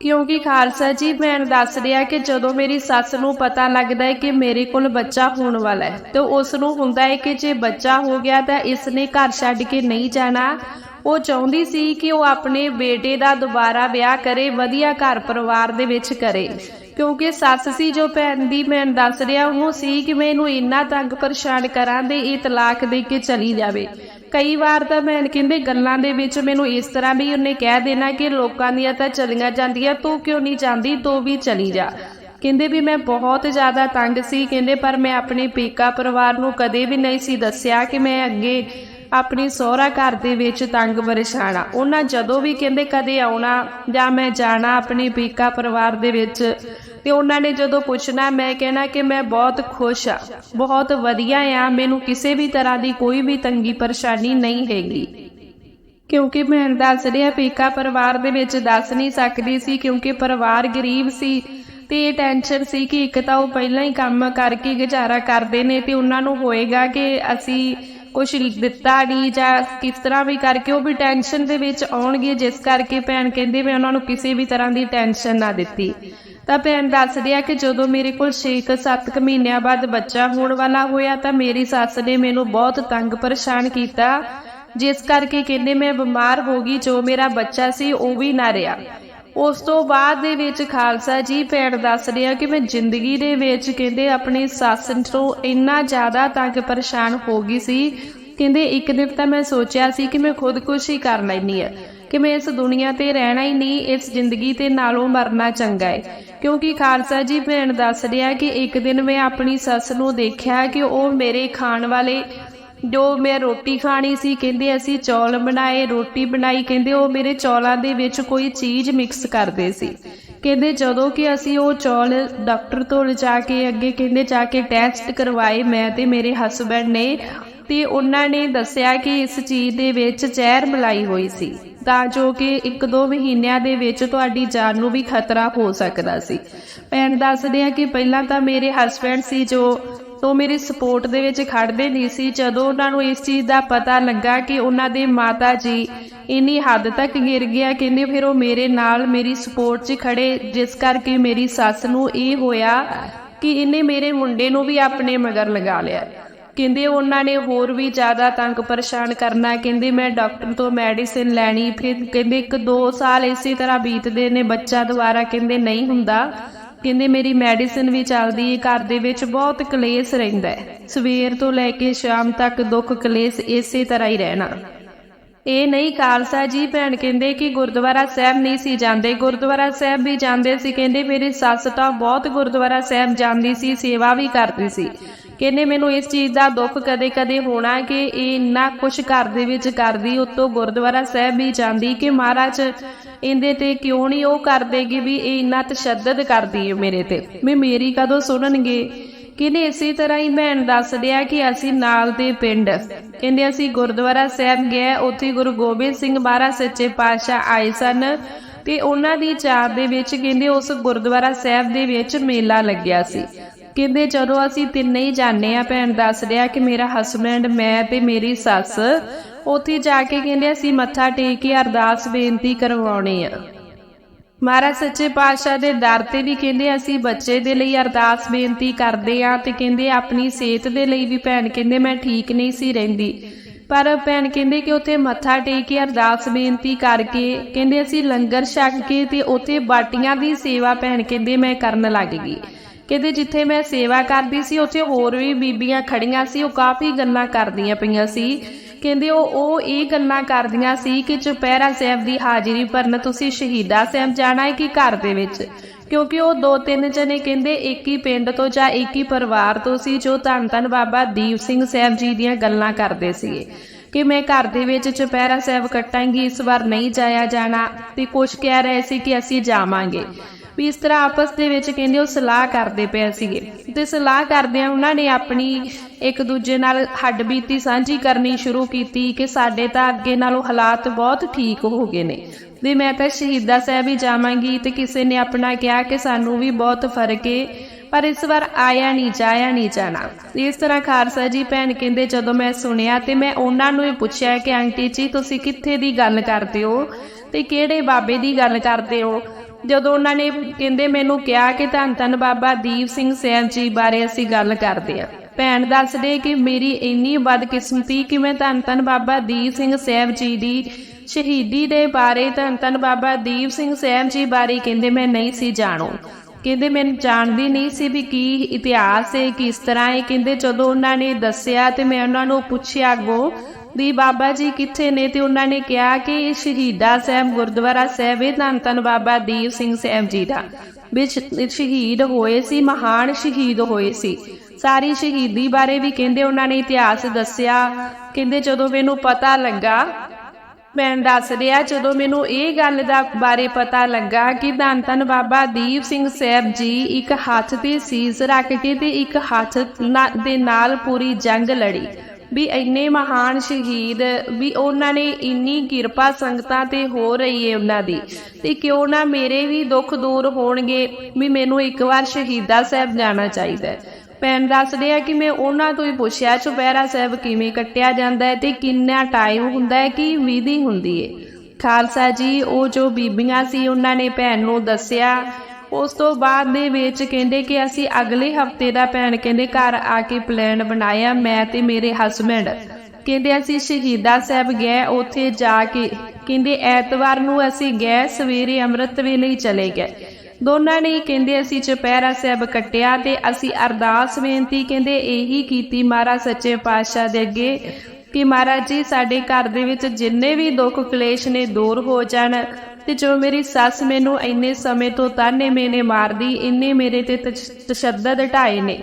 ਕਿਉਂਕਿ ਖਾਲਸਾ ਜੀ ਭੈਣ ਦੱਸ ਰਿਹਾ ਕਿ ਜਦੋਂ ਮੇਰੀ ਸੱਸ ਨੂੰ ਪਤਾ ਲੱਗਦਾ ਹੈ ਕਿ ਮੇਰੇ ਕੋਲ ਬੱਚਾ ਹੋਣ ਵਾਲਾ ਹੈ, ਤੇ ਉਸ ਨੂੰ ਹੁੰਦਾ ਹੈ ਕਿ ਜੇ ਬੱਚਾ ਹੋ ਗਿਆ ਤਾਂ ਇਸ ਨੇ ਘਰ ਛੱਡ ਕੇ ਨਹੀਂ ਜਾਣਾ। ਉਹ ਚਾਹੁੰਦੀ ਸੀ ਕਿ ਉਹ ਆਪਣੇ ਬੇਟੇ ਦਾ ਦੁਬਾਰਾ ਵਿਆਹ ਕਰੇ, ਵਧੀਆ ਘਰ ਪਰਿਵਾਰ ਦੇ ਵਿੱਚ ਕਰੇ। ਕਿਉਂਕਿ ਸੱਸ ਸੀ ਜੋ ਭੈਣ ਦੀ ਭੈਣ ਦੱਸ ਰਿਹਾ ਉਹ ਸੀ ਕਿ ਮੈਂ ਇਹਨੂੰ ਇੰਨਾ ਤੰਗ ਪਰੇਸ਼ਾਨ ਕਰਾਂ ਦੇ ਇਹ ਤਲਾਕ ਦੇ ਕੇ ਚਲੀ ਜਾਵੇ। ਕਈ ਵਾਰ ਤਾਂ ਭੈਣ ਕਹਿੰਦੇ ਗੱਲਾਂ ਦੇ ਵਿੱਚ ਮੈਨੂੰ ਇਸ ਤਰ੍ਹਾਂ ਵੀ ਉਹਨੇ ਕਹਿ ਦੇਣਾ ਕਿ ਲੋਕਾਂ ਦੀਆਂ ਤਾਂ ਚਲੀਆਂ ਜਾਂਦੀਆਂ, ਤੂੰ ਕਿਉਂ ਨਹੀਂ ਜਾਂਦੀ, ਤੂੰ ਵੀ ਚਲੀ ਜਾ। ਕਹਿੰਦੇ ਵੀ ਮੈਂ ਬਹੁਤ ਜ਼ਿਆਦਾ ਤੰਗ ਸੀ, ਕਹਿੰਦੇ ਪਰ ਮੈਂ ਆਪਣੇ ਪੇਕਾ ਪਰਿਵਾਰ ਨੂੰ ਕਦੇ ਵੀ ਨਹੀਂ ਸੀ ਦੱਸਿਆ ਕਿ ਮੈਂ ਅੱਗੇ ਆਪਣੇ ਸਹੁਰਾ ਘਰ ਦੇ ਵਿੱਚ ਤੰਗ ਪਰੇਸ਼ਾਨ ਆ। ਉਹਨਾਂ ਜਦੋਂ ਵੀ ਕਹਿੰਦੇ ਕਦੇ ਆਉਣਾ ਜਾਂ ਮੈਂ ਜਾਣਾ ਆਪਣੇ ਪੇਕਾ ਪਰਿਵਾਰ ਦੇ ਵਿੱਚ, ਤੇ ਉਹਨਾਂ ਨੇ ਜਦੋਂ ਪੁੱਛਣਾ, ਮੈਂ ਕਹਿਣਾ ਕਿ ਮੈਂ ਬਹੁਤ ਖੁਸ਼ ਆ, ਬਹੁਤ ਵਧੀਆ ਆ, ਮੈਨੂੰ ਕਿਸੇ ਵੀ ਤਰ੍ਹਾਂ ਦੀ ਕੋਈ ਵੀ ਤੰਗੀ ਪਰੇਸ਼ਾਨੀ ਨਹੀਂ ਹੈਗੀ। ਕਿਉਂਕਿ ਭੈਣ ਦੱਸ ਰਿਹਾ ਪੀਕਾ ਪਰਿਵਾਰ ਦੇ ਵਿੱਚ ਦੱਸ ਨਹੀਂ ਸਕਦੀ ਸੀ, ਕਿਉਂਕਿ ਪਰਿਵਾਰ ਗਰੀਬ ਸੀ, ਤੇ ਇਹ ਟੈਨਸ਼ਨ ਸੀ ਕਿ ਇੱਕ ਤਾਂ ਉਹ ਪਹਿਲਾਂ ਹੀ ਕੰਮ ਕਰਕੇ ਗੁਜ਼ਾਰਾ ਕਰਦੇ ਨੇ, ਤੇ ਉਹਨਾਂ ਨੂੰ ਹੋਏਗਾ ਕਿ ਅਸੀਂ ਕੁਝ ਦਿੱਤਾ ਨਹੀਂ ਜਾਂ ਕਿਸ ਤਰ੍ਹਾਂ ਵੀ ਕਰਕੇ ਉਹ ਵੀ ਟੈਨਸ਼ਨ ਦੇ ਵਿੱਚ ਆਉਣਗੇ, ਜਿਸ ਕਰਕੇ ਭੈਣ ਕਹਿੰਦੇ ਮੈਂ ਉਹਨਾਂ ਨੂੰ ਕਿਸੇ ਵੀ ਤਰ੍ਹਾਂ ਦੀ ਟੈਨਸ਼ਨ ਨਾ ਦਿੱਤੀ। ਤਾਂ ਭੈਣ ਦੱਸ ਰਿਹਾ ਕਿ ਜਦੋਂ ਮੇਰੇ ਕੋਲ 6-7 ਮਹੀਨਿਆਂ ਬਾਅਦ ਬੱਚਾ ਹੋਣ ਵਾਲਾ ਹੋਇਆ ਤਾਂ ਮੇਰੀ ਸੱਸ ਨੇ ਮੈਨੂੰ ਬਹੁਤ ਤੰਗ ਪਰੇਸ਼ਾਨ ਕੀਤਾ, ਜਿਸ ਕਰਕੇ ਕਹਿੰਦੇ ਮੈਂ ਬਿਮਾਰ ਹੋ ਗਈ, ਜੋ ਮੇਰਾ ਬੱਚਾ ਸੀ ਉਹ ਵੀ ਨਾ ਰਿਹਾ। ਉਸ ਤੋਂ ਬਾਅਦ ਦੇ ਵਿੱਚ ਖਾਲਸਾ ਜੀ ਭੈਣ ਦੱਸ ਰਿਹਾ ਕਿ ਮੈਂ ਜ਼ਿੰਦਗੀ ਦੇ ਵਿੱਚ ਕਹਿੰਦੇ ਆਪਣੇ ਸੱਸ ਤੋਂ ਇੰਨਾ ਜ਼ਿਆਦਾ ਤੰਗ ਪਰੇਸ਼ਾਨ ਹੋ ਗਈ ਸੀ। ਕਹਿੰਦੇ ਇੱਕ ਦਿਨ ਤਾਂ ਮੈਂ ਸੋਚਿਆ ਸੀ ਕਿ ਮੈਂ ਖੁਦਕੁਸ਼ੀ ਕਰ ਲੈਣੀ ਹੈ ਕਿ ਮੈਂ ਇਸ ਦੁਨੀਆ ਤੇ ਰਹਿਣਾ ਹੀ ਨਹੀਂ, ਇਸ ਜ਼ਿੰਦਗੀ ਤੇ ਨਾਲੋਂ ਮਰਨਾ ਚੰਗਾ ਹੈ ਕਿਉਂਕਿ ਖਾਲਸਾ ਜੀ ਭੈਣ ਦੱਸ ਰਿਹਾ ਕਿ ਇੱਕ ਦਿਨ ਮੈਂ ਆਪਣੀ ਸੱਸ ਨੂੰ ਦੇਖਿਆ ਕਿ ਉਹ ਮੇਰੇ ਖਾਣ ਵਾਲੇ ਜੋ ਮੈਂ ਰੋਟੀ ਖਾਣੀ ਸੀ, ਕਹਿੰਦੇ ਅਸੀਂ ਚੌਲ ਬਣਾਏ, ਰੋਟੀ ਬਣਾਈ, ਕਹਿੰਦੇ ਉਹ ਮੇਰੇ ਚੌਲਾਂ ਦੇ ਵਿੱਚ ਕੋਈ ਚੀਜ਼ ਮਿਕਸ ਕਰਦੇ ਸੀ। ਕਹਿੰਦੇ ਜਦੋਂ ਕਿ ਅਸੀਂ ਉਹ ਚੌਲ ਡਾਕਟਰ ਤੋਂ ਲਿਜਾ ਕੇ ਅੱਗੇ ਕਹਿੰਦੇ ਜਾ ਕੇ ਟੈਸਟ ਕਰਵਾਏ ਮੈਂ ਤੇ ਮੇਰੇ ਹਸਬੰਡ ਨੇ ਤੇ ਉਹਨਾਂ ਨੇ ਦੱਸਿਆ ਕਿ ਇਸ ਚੀਜ਼ ਦੇ ਵਿੱਚ ਜ਼ਹਿਰ ਮਲਾਈ ਹੋਈ ਸੀ, ਤਾਂ ਜੋ ਕਿ ਇੱਕ ਦੋ ਮਹੀਨਿਆਂ ਦੇ ਵਿੱਚ ਤੁਹਾਡੀ ਜਾਨ ਨੂੰ ਵੀ ਖਤਰਾ ਹੋ ਸਕਦਾ ਸੀ। ਭੈਣ ਦੱਸਦੇ ਆ ਕਿ ਪਹਿਲਾਂ ਤਾਂ ਮੇਰੇ ਹਸਬੰਡ ਸੀ ਜੋ ਉਹ ਮੇਰੀ ਸਪੋਰਟ ਦੇ ਵਿੱਚ ਖੜਦੇ ਨਹੀਂ ਸੀ। ਜਦੋਂ ਉਹਨਾਂ ਨੂੰ ਇਸ ਚੀਜ਼ ਦਾ ਪਤਾ ਲੱਗਾ ਕਿ ਉਹਨਾਂ ਦੇ ਮਾਤਾ ਜੀ ਇੰਨੀ ਹੱਦ ਤੱਕ ਗਿਰ ਗਿਆ, ਕਹਿੰਦੇ ਫਿਰ ਉਹ ਮੇਰੇ ਨਾਲ ਮੇਰੀ ਸਪੋਰਟ 'ਚ ਖੜੇ, ਜਿਸ ਕਰਕੇ ਮੇਰੀ ਸੱਸ ਨੂੰ ਇਹ ਹੋਇਆ ਕਿ ਇਹਨੇ ਮੇਰੇ ਮੁੰਡੇ ਨੂੰ ਵੀ ਆਪਣੇ ਮਗਰ ਲਗਾ ਲਿਆ। ਕਹਿੰਦੇ ਉਹਨਾਂ ਨੇ ਹੋਰ ਵੀ ਜ਼ਿਆਦਾ ਤੰਗ ਪਰੇਸ਼ਾਨ ਕਰਨਾ, ਕਹਿੰਦੇ ਮੈਂ ਡਾਕਟਰ ਤੋਂ ਮੈਡੀਸਿਨ ਲੈਣੀ, ਫਿਰ ਕਹਿੰਦੇ ਇੱਕ ਦੋ ਸਾਲ ਇਸੇ ਤਰ੍ਹਾਂ ਬੀਤਦੇ ਨੇ, ਬੱਚਾ ਦੁਬਾਰਾ ਕਹਿੰਦੇ ਨਹੀਂ ਹੁੰਦਾ। ਕਹਿੰਦੇ, ਮੇਰੀ ਮੈਡੀਸਿਨ ਵੀ ਚੱਲਦੀ ਘਰ ਦੇ ਵਿੱਚ ਬਹੁਤ ਕਲੇਸ਼ ਰਹਿੰਦਾ ਹੈ ਸਵੇਰ ਤੋਂ ਲੈ ਕੇ ਸ਼ਾਮ ਤੱਕ ਦੁੱਖ ਕਲੇਸ਼ ਇਸੇ ਤਰ੍ਹਾਂ ਹੀ ਰਹਿਣਾ। ਇਹ ਨਹੀਂ, ਖਾਲਸਾ ਜੀ ਭੈਣ ਕਹਿੰਦੇ ਕਿ ਗੁਰਦੁਆਰਾ ਸਾਹਿਬ ਨਹੀਂ ਸੀ ਜਾਂਦੇ। ਗੁਰਦੁਆਰਾ ਸਾਹਿਬ ਵੀ ਜਾਂਦੇ ਸੀ, ਕਹਿੰਦੇ, ਮੇਰੀ ਸੱਸ ਤਾਂ ਬਹੁਤ ਗੁਰਦੁਆਰਾ ਸਾਹਿਬ ਜਾਂਦੀ ਸੀ, ਸੇਵਾ ਵੀ ਕਰਦੀ ਸੀ। ਕਹਿੰਦੇ ਮੈਨੂੰ ਇਸ ਚੀਜ਼ ਦਾ ਦੁੱਖ ਕਦੇ-ਕਦੇ ਹੋਣਾ ਕਿ ਇਹ ਇੰਨਾ ਕੁਛ ਘਰ ਦੇ ਵਿੱਚ ਕਰਦੀ, ਉਤੋਂ ਗੁਰਦੁਆਰਾ ਸਾਹਿਬ ਵੀ ਜਾਂਦੀ ਕਿ ਮਹਾਰਾਜ ਇਹਦੇ ਤੇ ਕਿਉਂ ਨਹੀਂ ਉਹ ਕਰਦੇਗੀ ਵੀ ਇਹ ਇੰਨਾ ਤਸ਼ੱਦਦ ਕਰਦੀ ਹੈ ਮੇਰੇ ਤੇ। ਵੀ ਮੇਰੀ ਕਦੋਂ ਸੁਣਨਗੇ? ਕਹਿੰਦੇ ਇਸੇ ਤਰ੍ਹਾਂ ਹੀ ਭੈਣ ਦੱਸ ਰਿਹਾ ਕਿ ਅਸੀਂ ਨਾਲ ਦੇ ਪਿੰਡ। ਕਹਿੰਦੇ ਅਸੀਂ ਗੁਰਦੁਆਰਾ ਸਾਹਿਬ ਗਏ, ਉੱਥੇ ਗੁਰੂ ਗੋਬਿੰਦ ਸਿੰਘ ਮਹਾਰਾਜ ਸੱਚੇ ਪਾਤਸ਼ਾਹ ਆਏ ਸਨ ਤੇ ਉਹਨਾਂ ਦੀ ਚਾਰ ਦੇ ਵਿੱਚ ਕਹਿੰਦੇ ਉਸ ਗੁਰਦੁਆਰਾ ਸਾਹਿਬ ਦੇ ਵਿੱਚ ਮੇਲਾ ਲੱਗਿਆ ਸੀ। ਕਹਿੰਦੇ ਜਦੋਂ ਅਸੀਂ ਤਿੰਨੇ ਹੀ ਜਾਣੇ ਆ ਭੈਣ ਦੱਸ ਰਿਹਾ ਕਿ ਮੇਰਾ ਹਸਬੰਡ ਮੈਂ ਤੇ ਮੇਰੀ ਸੱਸ, ਉੱਥੇ ਜਾ ਕੇ ਕਹਿੰਦੇ ਅਸੀਂ ਮੱਥਾ ਟੇਕ ਕੇ ਅਰਦਾਸ ਬੇਨਤੀ ਕਰਵਾਉਣੀ ਆ। ਮਹਾਰਾਜ ਸੱਚੇ ਪਾਤਸ਼ਾਹ ਦੇ ਦਰ ਤੇ ਵੀ ਕਹਿੰਦੇ ਅਸੀਂ ਬੱਚੇ ਦੇ ਲਈ ਅਰਦਾਸ ਬੇਨਤੀ ਕਰਦੇ ਆ ਤੇ ਕਹਿੰਦੇ ਆਪਣੀ ਸਿਹਤ ਦੇ ਲਈ ਵੀ ਭੈਣ ਕਹਿੰਦੇ ਮੈਂ ਠੀਕ ਨਹੀਂ ਸੀ ਰਹਿੰਦੀ। ਪਰ ਭੈਣ ਕਹਿੰਦੇ ਕਿ ਉੱਥੇ ਮੱਥਾ ਟੇਕ ਕੇ ਅਰਦਾਸ ਬੇਨਤੀ ਕਰਕੇ ਕਹਿੰਦੇ ਅਸੀਂ ਲੰਗਰ ਛਕ ਕੇ ਤੇ ਉੱਥੇ ਬਾਟੀਆਂ ਦੀ ਸੇਵਾ ਭੈਣ ਕਹਿੰਦੇ ਮੈਂ ਕਰਨ ਲੱਗ ਗਈ। ਕਹਿੰਦੇ ਜਿੱਥੇ ਮੈਂ ਸੇਵਾ ਕਰਦੀ ਸੀ, ਉੱਥੇ ਹੋਰ ਵੀ ਬੀਬੀਆਂ ਖੜੀਆਂ ਸੀ, ਉਹ ਕਾਫੀ ਗੱਲਾਂ ਕਰਦੀਆਂ ਪਈਆਂ ਸੀ। ਕਹਿੰਦੇ ਉਹ ਉਹ ਇਹ ਗੱਲਾਂ ਕਰਦੀਆਂ ਸੀ ਕਿ ਚੁਪਹਿਰਾ ਸਾਹਿਬ ਦੀ ਹਾਜ਼ਰੀ ਭਰਨ ਤੁਸੀਂ ਸ਼ਹੀਦਾ ਸਾਹਿਬ ਜਾਣਾ ਹੈ ਕਿ ਘਰ ਦੇ ਵਿੱਚ? ਕਿਉਂਕਿ ਉਹ ਦੋ ਤਿੰਨ ਜਣੇ ਕਹਿੰਦੇ ਇੱਕ ਹੀ ਪਿੰਡ ਤੋਂ ਜਾਂ ਇੱਕ ਹੀ ਪਰਿਵਾਰ ਤੋਂ ਸੀ, ਜੋ ਧੰਨ ਧੰਨ ਬਾਬਾ ਦੀਪ ਸਿੰਘ ਸਾਹਿਬ ਜੀ ਦੀਆਂ ਗੱਲਾਂ ਕਰਦੇ ਸੀਗੇ ਕਿ ਮੈਂ ਘਰ ਦੇ ਵਿੱਚ ਚੁਪਹਿਰਾ ਸਾਹਿਬ ਕੱਟਾਂਗੀ, ਇਸ ਵਾਰ ਨਹੀਂ ਜਾਇਆ ਜਾਣਾ, ਤੇ ਕੁਝ ਕਹਿ ਰਹੇ ਸੀ ਕਿ ਅਸੀਂ ਜਾਵਾਂਗੇ। ਵੀ ਇਸ ਤਰ੍ਹਾਂ ਆਪਸ ਦੇ ਵਿੱਚ ਕਹਿੰਦੇ ਉਹ ਸਲਾਹ ਕਰਦੇ ਪਏ ਸੀਗੇ। ਤੇ ਸਲਾਹ ਕਰਦਿਆਂ ਉਹਨਾਂ ਨੇ ਆਪਣੀ ਇੱਕ ਦੂਜੇ ਨਾਲ ਹੱਡਬੀਤੀ ਸਾਂਝੀ ਕਰਨੀ ਸ਼ੁਰੂ ਕੀਤੀ ਕਿ ਸਾਡੇ ਤਾਂ ਅੱਗੇ ਨਾਲੋਂ ਹਾਲਾਤ ਬਹੁਤ ਠੀਕ ਹੋ ਗਏ ਨੇ। ਵੀ ਮੈਂ ਤਾਂ ਸ਼ਹੀਦਾ ਸਾਹਿਬ ਹੀ ਜਾਵਾਂਗੀ ਤੇ ਕਿਸੇ ਨੇ ਆਪਣਾ ਕਿਹਾ ਕਿ ਸਾਨੂੰ ਵੀ ਬਹੁਤ ਫ਼ਰਕ ਏ, ਪਰ ਇਸ ਵਾਰ ਆਇਆ ਨਹੀਂ, ਜਾਇਆ ਨਹੀਂ ਜਾਣਾ। ਇਸ ਤਰ੍ਹਾਂ ਖਾਲਸਾ ਜੀ ਭੈਣ ਕਹਿੰਦੇ, ਜਦੋਂ ਮੈਂ ਸੁਣਿਆ ਤੇ ਮੈਂ ਉਹਨਾਂ ਨੂੰ ਹੀ ਪੁੱਛਿਆ ਕਿ ਆਂਟੀ ਜੀ, ਤੁਸੀਂ ਕਿੱਥੇ ਦੀ ਗੱਲ ਕਰਦੇ ਹੋ ਤੇ ਕਿਹੜੇ ਬਾਬੇ ਦੀ ਗੱਲ ਕਰਦੇ ਹੋ? ਜਦੋਂ ਉਹਨਾਂ ਨੇ ਕਹਿੰਦੇ ਮੈਨੂੰ ਕਿਹਾ ਕਿ ਧੰਨ ਧੰਨ ਬਾਬਾ ਦੀਪ ਸਿੰਘ ਸੈਨ ਜੀ ਬਾਰੇ ਅਸੀਂ ਗੱਲ ਕਰਦੇ ਹਾਂ। ਭੈਣ ਦੱਸਦੇ ਕਿ ਮੇਰੀ ਇੰਨੀ ਬਦਕਿਸਮਤੀ ਕਿ ਮੈਂ ਧੰਨ ਧੰਨ ਬਾਬਾ ਦੀਪ ਸਿੰਘ ਸਾਹਿਬ ਜੀ ਦੀ ਸ਼ਹੀਦੀ ਦੇ ਬਾਰੇ, ਧੰਨ ਧੰਨ ਬਾਬਾ ਦੀਪ ਸਿੰਘ ਸਾਹਿਬ ਜੀ ਬਾਰੇ ਕਹਿੰਦੇ ਮੈਂ ਨਹੀਂ ਸੀ ਜਾਣੂ। ਕਹਿੰਦੇ ਮੈਨੂੰ ਜਾਣਦੀ ਨਹੀਂ ਸੀ ਵੀ ਕੀ ਇਤਿਹਾਸ ਹੈ, ਕਿਸ ਤਰ੍ਹਾਂ ਹੈ। ਕਹਿੰਦੇ ਜਦੋਂ ਉਹਨਾਂ ਨੇ ਦੱਸਿਆ ਤੇ ਮੈਂ ਉਹਨਾਂ ਨੂੰ ਪੁੱਛਿਆ, ਅੱਗੋਂ ਵੀ ਬਾਬਾ ਜੀ ਕਿੱਥੇ ਨੇ ਤੇ ਉਹਨਾਂ ਨੇ ਕਿਹਾ ਕਿ ਇਹ ਸ਼ਹੀਦਾ ਸਾਹਿਬ ਗੁਰਦੁਆਰਾ ਸਾਹਿਬ ਹੈ ਧੰਨ ਧੰਨ ਬਾਬਾ ਦੀਪ ਸਿੰਘ ਸਾਹਿਬ ਜੀ ਦਾ, ਵਿੱਚ ਸ਼ਹੀਦ ਹੋਏ ਸੀ, ਮਹਾਨ ਸ਼ਹੀਦ ਹੋਏ ਸੀ। ਸਾਰੀ ਸ਼ਹੀਦੀ ਬਾਰੇ ਵੀ ਕਹਿੰਦੇ ਉਹਨਾਂ ਨੇ ਇਤਿਹਾਸ ਦੱਸਿਆ। ਕਹਿੰਦੇ ਜਦੋਂ ਮੈਨੂੰ ਪਤਾ ਲੱਗਾ, ਮੈਂ ਦੱਸ ਰਿਹਾ, ਜਦੋਂ ਮੈਨੂੰ ਇਹ ਗੱਲ ਦਾ ਬਾਰੇ ਪਤਾ ਲੱਗਾ ਕਿ ਧੰਨ ਧੰਨ ਬਾਬਾ ਦੀਪ ਸਿੰਘ ਸਾਹਿਬ ਜੀ ਇੱਕ ਹੱਥ ਤੇ ਸੀਸ ਰੱਖ ਕੇ ਤੇ ਇੱਕ ਹੱਥ ਦੇ ਨਾਲ ਪੂਰੀ ਜੰਗ ਲੜੀ। ਵੀ ਇੰਨੇ ਮਹਾਨ ਸ਼ਹੀਦ ਵੀ ਉਹਨਾਂ ਨੇ ਇੰਨੀ ਕਿਰਪਾ ਸੰਗਤਾਂ ਤੇ ਹੋ ਰਹੀ ਹੈ ਉਹਨਾਂ ਦੀ। ਤੇ ਕਿਉਂ ਨਾ ਮੇਰੇ ਵੀ ਦੁੱਖ ਦੂਰ ਹੋਣਗੇ ਵੀ ਮੈਨੂੰ ਇੱਕ ਵਾਰ ਸ਼ਹੀਦਾ ਸਾਹਿਬ ਜਾਣਾ ਚਾਹੀਦਾ ਹੈ। ਭੈਣ ਦੱਸਦੇ ਆ ਕਿ ਮੈਂ ਉਹਨਾਂ ਤੋਂ ਹੀ ਪੁੱਛਿਆ, ਚੁਪਹਿਰਾ ਸਾਹਿਬ ਕਿਵੇਂ ਕੱਟਿਆ ਜਾਂਦਾ ਹੈ ਤੇ ਕਿੰਨਾ ਟਾਈਮ ਹੁੰਦਾ ਹੈ, ਕਿ ਵਿਧੀ ਹੁੰਦੀ ਹੈ ਖਾਲਸਾ ਜੀ, ਉਹ ਜੋ ਬੀਬੀਆਂ ਸੀ, ਉਹਨਾਂ ਨੇ ਭੈਣ ਨੂੰ ਦੱਸਿਆ ਉਸ ਤੋਂ ਬਾਅਦ ਦੇ ਵਿੱਚ ਕਹਿੰਦੇ ਕਿ ਅਸੀਂ ਅਗਲੇ ਹਫ਼ਤੇ ਦਾ ਭੈਣ ਕਹਿੰਦੇ ਘਰ ਆ ਕੇ ਪਲਾਨ ਬਣਾਇਆ, ਮੈਂ ਤੇ ਮੇਰੇ ਹਸਬੰਡ ਕਹਿੰਦੇ ਅਸੀਂ ਸ਼ਹੀਦਾ ਸਾਹਿਬ ਗਏ, ਉੱਥੇ ਜਾ ਕੇ ਕਹਿੰਦੇ ਐਤਵਾਰ ਨੂੰ ਅਸੀਂ ਗਏ, ਸਵੇਰੇ ਅੰਮ੍ਰਿਤ ਵੇਲੇ ਹੀ ਚਲੇ ਗਏ। ਦੋਨਾਂ ਨੇ ਕਹਿੰਦੇ ਅਸੀਂ ਚੁਪਹਿਰਾ ਸਾਹਿਬ ਕੱਟਿਆ ਤੇ ਅਸੀਂ ਅਰਦਾਸ ਬੇਨਤੀ ਕਹਿੰਦੇ ਇਹੀ ਕੀਤੀ, ਮਹਾਰਾਜ ਸੱਚੇ ਪਾਤਸ਼ਾਹ ਦੇ ਅੱਗੇ ਕਿ ਮਹਾਰਾਜ ਜੀ, ਸਾਡੇ ਘਰ ਦੇ ਵਿੱਚ ਜਿੰਨੇ ਵੀ ਦੁੱਖ ਕਲੇਸ਼ ਨੇ ਦੂਰ ਹੋ ਜਾਣ ਤੇ ਜੋ ਮੇਰੀ ਸੱਸ ਮੈਨੂੰ ਇੰਨੇ ਸਮੇਂ ਤੋਂ ਤਾਨੇ ਮੇਨੇ ਮਾਰਦੀ, ਇੰਨੇ ਮੇਰੇ ਤੇ ਤਸ਼ੱਦਦ ਢਾਏ ਨੇ।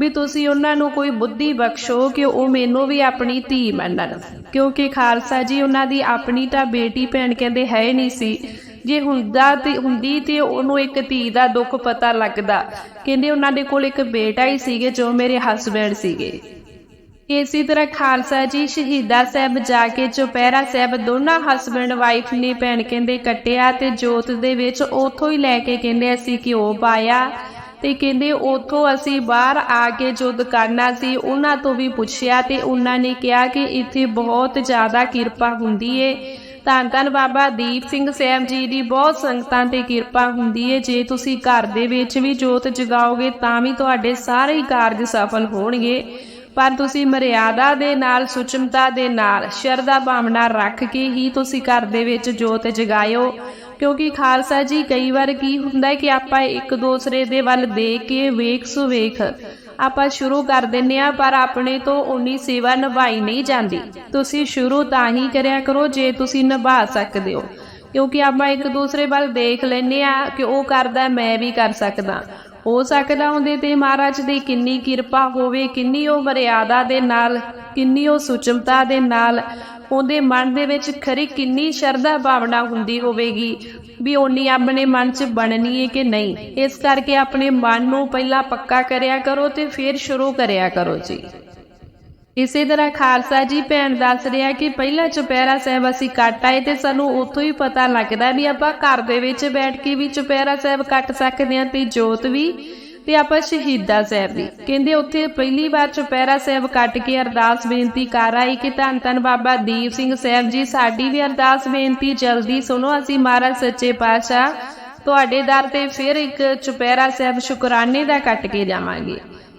ਵੀ ਤੁਸੀਂ ਉਹਨਾਂ ਨੂੰ ਕੋਈ ਬੁੱਧੀ ਬਖਸ਼ੋ ਕਿ ਉਹ ਮੈਨੂੰ ਵੀ ਆਪਣੀ ਧੀ ਮੰਨਣ। ਕਿਉਂਕਿ ਖਾਲਸਾ ਜੀ, ਉਹਨਾਂ ਦੀ ਆਪਣੀ ਤਾਂ ਬੇਟੀ ਭੈਣ ਕਹਿੰਦੇ ਹੈ ਨਹੀਂ ਸੀ। ਜੇ ਹੁੰਦਾ ਤੇ, ਹੁੰਦੀ ਤੇ ਉਹਨੂੰ ਇੱਕ ਧੀ ਦਾ ਦੁੱਖ ਪਤਾ ਲੱਗਦਾ। ਕਹਿੰਦੇ ਉਹਨਾਂ ਦੇ ਕੋਲ ਇੱਕ ਬੇਟਾ ਹੀ ਸੀਗੇ, ਜੋ ਮੇਰੇ ਹਸਬੈਂਡ ਸੀਗੇ। ਇਸੇ ਤਰ੍ਹਾਂ ਖਾਲਸਾ ਜੀ ਸ਼ਹੀਦਾ ਸਾਹਿਬ ਜਾ ਕੇ ਚੁਪਹਿਰਾ ਸਾਹਿਬ ਦੋਨਾਂ ਹਸਬੈਂਡ ਵਾਈਫ ਨੇ ਭੈਣ ਕਹਿੰਦੇ ਕੱਟਿਆ ਤੇ ਜੋਤ ਦੇ ਵਿੱਚ ਉਥੋਂ ਹੀ ਲੈ ਕੇ ਕਹਿੰਦੇ ਅਸੀਂ ਘਿਓ ਪਾਇਆ ਤੇ ਕਹਿੰਦੇ ਉਥੋਂ ਅਸੀਂ ਬਾਹਰ ਆ ਕੇ ਜੋ ਦੁਕਾਨਾਂ ਸੀ ਉਹਨਾਂ ਤੋਂ ਵੀ ਪੁੱਛਿਆ ਤੇ ਉਹਨਾਂ ਨੇ ਕਿਹਾ ਕਿ ਇੱਥੇ ਬਹੁਤ ਜ਼ਿਆਦਾ ਕਿਰਪਾ ਹੁੰਦੀ ਏ। ਧੰਨ ਧੰਨ ਬਾਬਾ ਦੀਪ ਸਿੰਘ ਸਾਹਿਬ ਜੀ ਦੀ ਬਹੁਤ ਸੰਗਤਾਂ ਤੇ ਕਿਰਪਾ ਹੁੰਦੀ ਹੈ ਜੇ ਤੁਸੀਂ ਘਰ ਦੇ ਵਿੱਚ ਵੀ ਜੋਤ ਜਗਾਓਗੇ ਤਾਂ ਵੀ ਤੁਹਾਡੇ ਸਾਰੇ ਹੀ ਕਾਰਜ ਸਫਲ ਹੋਣਗੇ। ਪਰ ਤੁਸੀਂ ਮਰਿਆਦਾ ਦੇ ਨਾਲ, ਸੁਚਮਤਾ ਦੇ ਨਾਲ ਸ਼ਰਧਾ ਭਾਵਨਾ ਰੱਖ ਕੇ ਹੀ ਤੁਸੀਂ ਘਰ ਦੇ ਵਿੱਚ ਜੋਤ ਜਗਾਇਓ। ਕਿਉਂਕਿ ਖਾਲਸਾ ਜੀ, ਕਈ ਵਾਰ ਕੀ ਹੁੰਦਾ ਹੈ ਕਿ ਆਪਾਂ ਇੱਕ ਦੂਸਰੇ ਦੇ ਵੱਲ ਦੇਖ ਕੇ ਵੇਖ ਸੁ ਵੇਖ ਆਪਾਂ ਸ਼ੁਰੂ ਕਰ ਦਿੰਨੇ ਆ ਪਰ ਆਪਣੇ ਤੋਂ ਉਨੀ ਸੇਵਾ ਨਿਭਾਈ ਨਹੀਂ ਜਾਂਦੀ। ਤੁਸੀਂ ਸ਼ੁਰੂ ਤਾਂ ਹੀ ਕਰਿਆ ਕਰੋ, ਜੇ ਤੁਸੀਂ ਨਿਭਾ ਸਕਦੇ ਹੋ। ਕਿਉਂਕਿ ਆਪਾਂ ਇੱਕ ਦੂਸਰੇ ਵੱਲ ਦੇਖ ਲੈਨੇ ਆ ਕਿ ਉਹ ਕਰਦਾ, ਮੈਂ ਵੀ ਕਰ ਸਕਦਾ। ਹੋ ਸਕਦਾ ਉਹਦੇ ਤੇ ਮਹਾਰਾਜ ਦੀ ਕਿੰਨੀ ਕਿਰਪਾ ਹੋਵੇ, ਕਿੰਨੀ ਉਹ ਮਰਿਆਦਾ ਦੇ ਨਾਲ, ਕਿੰਨੀ ਉਹ ਸੁਚਮਤਾ ਦੇ ਨਾਲ, ਉਹਦੇ ਮਨ ਦੇ ਵਿੱਚ ਖਰੀ ਕਿੰਨੀ ਸ਼ਰਧਾ ਭਾਵਨਾ ਹੁੰਦੀ ਹੋਵੇਗੀ ਵੀ ਓਨੀ ਆਪਣੇ ਮਨ 'ਚ ਬਣਨੀ ਹੈ ਕਿ ਨਹੀਂ। ਇਸ ਕਰਕੇ ਆਪਣੇ ਮਨ ਨੂੰ ਪਹਿਲਾਂ ਪੱਕਾ ਕਰਿਆ ਕਰੋ ਤੇ ਫਿਰ ਸ਼ੁਰੂ ਕਰਿਆ ਕਰੋ ਜੀ। ਇਸੇ ਤਰ੍ਹਾਂ ਖਾਲਸਾ ਜੀ ਭੈਣ ਦੱਸ ਰਿਹਾ ਕਿ ਪਹਿਲਾ ਚੁਪਹਿਰਾ ਸਾਹਿਬ ਅਸੀਂ ਕੱਟ ਆਏ ਤੇ ਸਾਨੂੰ ਉੱਥੋਂ ਹੀ ਪਤਾ ਲੱਗਦਾ ਵੀ ਆਪਾਂ ਘਰ ਦੇ ਵਿੱਚ ਬੈਠ ਕੇ ਵੀ ਚੁਪਹਿਰਾ ਸਾਹਿਬ ਕੱਟ ਸਕਦੇ ਹਾਂ ਤੇ ਜੋਤ ਵੀ ਤੇ ਆਪਾਂ ਸ਼ਹੀਦਾ ਸਾਹਿਬ ਵੀ। ਕਹਿੰਦੇ ਉੱਥੇ ਪਹਿਲੀ ਵਾਰ ਚੁਪਹਿਰਾ ਸਾਹਿਬ ਕੱਟ ਕੇ ਅਰਦਾਸ ਬੇਨਤੀ ਕਰ ਆਈ ਕਿ ਧੰਨ ਧੰਨ ਬਾਬਾ ਦੀਪ ਸਿੰਘ ਸਾਹਿਬ ਜੀ, ਸਾਡੀ ਵੀ ਅਰਦਾਸ ਬੇਨਤੀ ਜਲਦੀ ਸੁਣੋ, ਅਸੀਂ ਮਹਾਰਾਜ ਸੱਚੇ ਪਾਤਸ਼ਾਹ ਤੁਹਾਡੇ ਦਰ ਤੇ ਫਿਰ ਇੱਕ ਚੁਪਹਿਰਾ ਸਾਹਿਬ ਸ਼ੁਕਰਾਨੇ ਦਾ ਕੱਟ ਕੇ ਜਾਵਾਂਗੇ।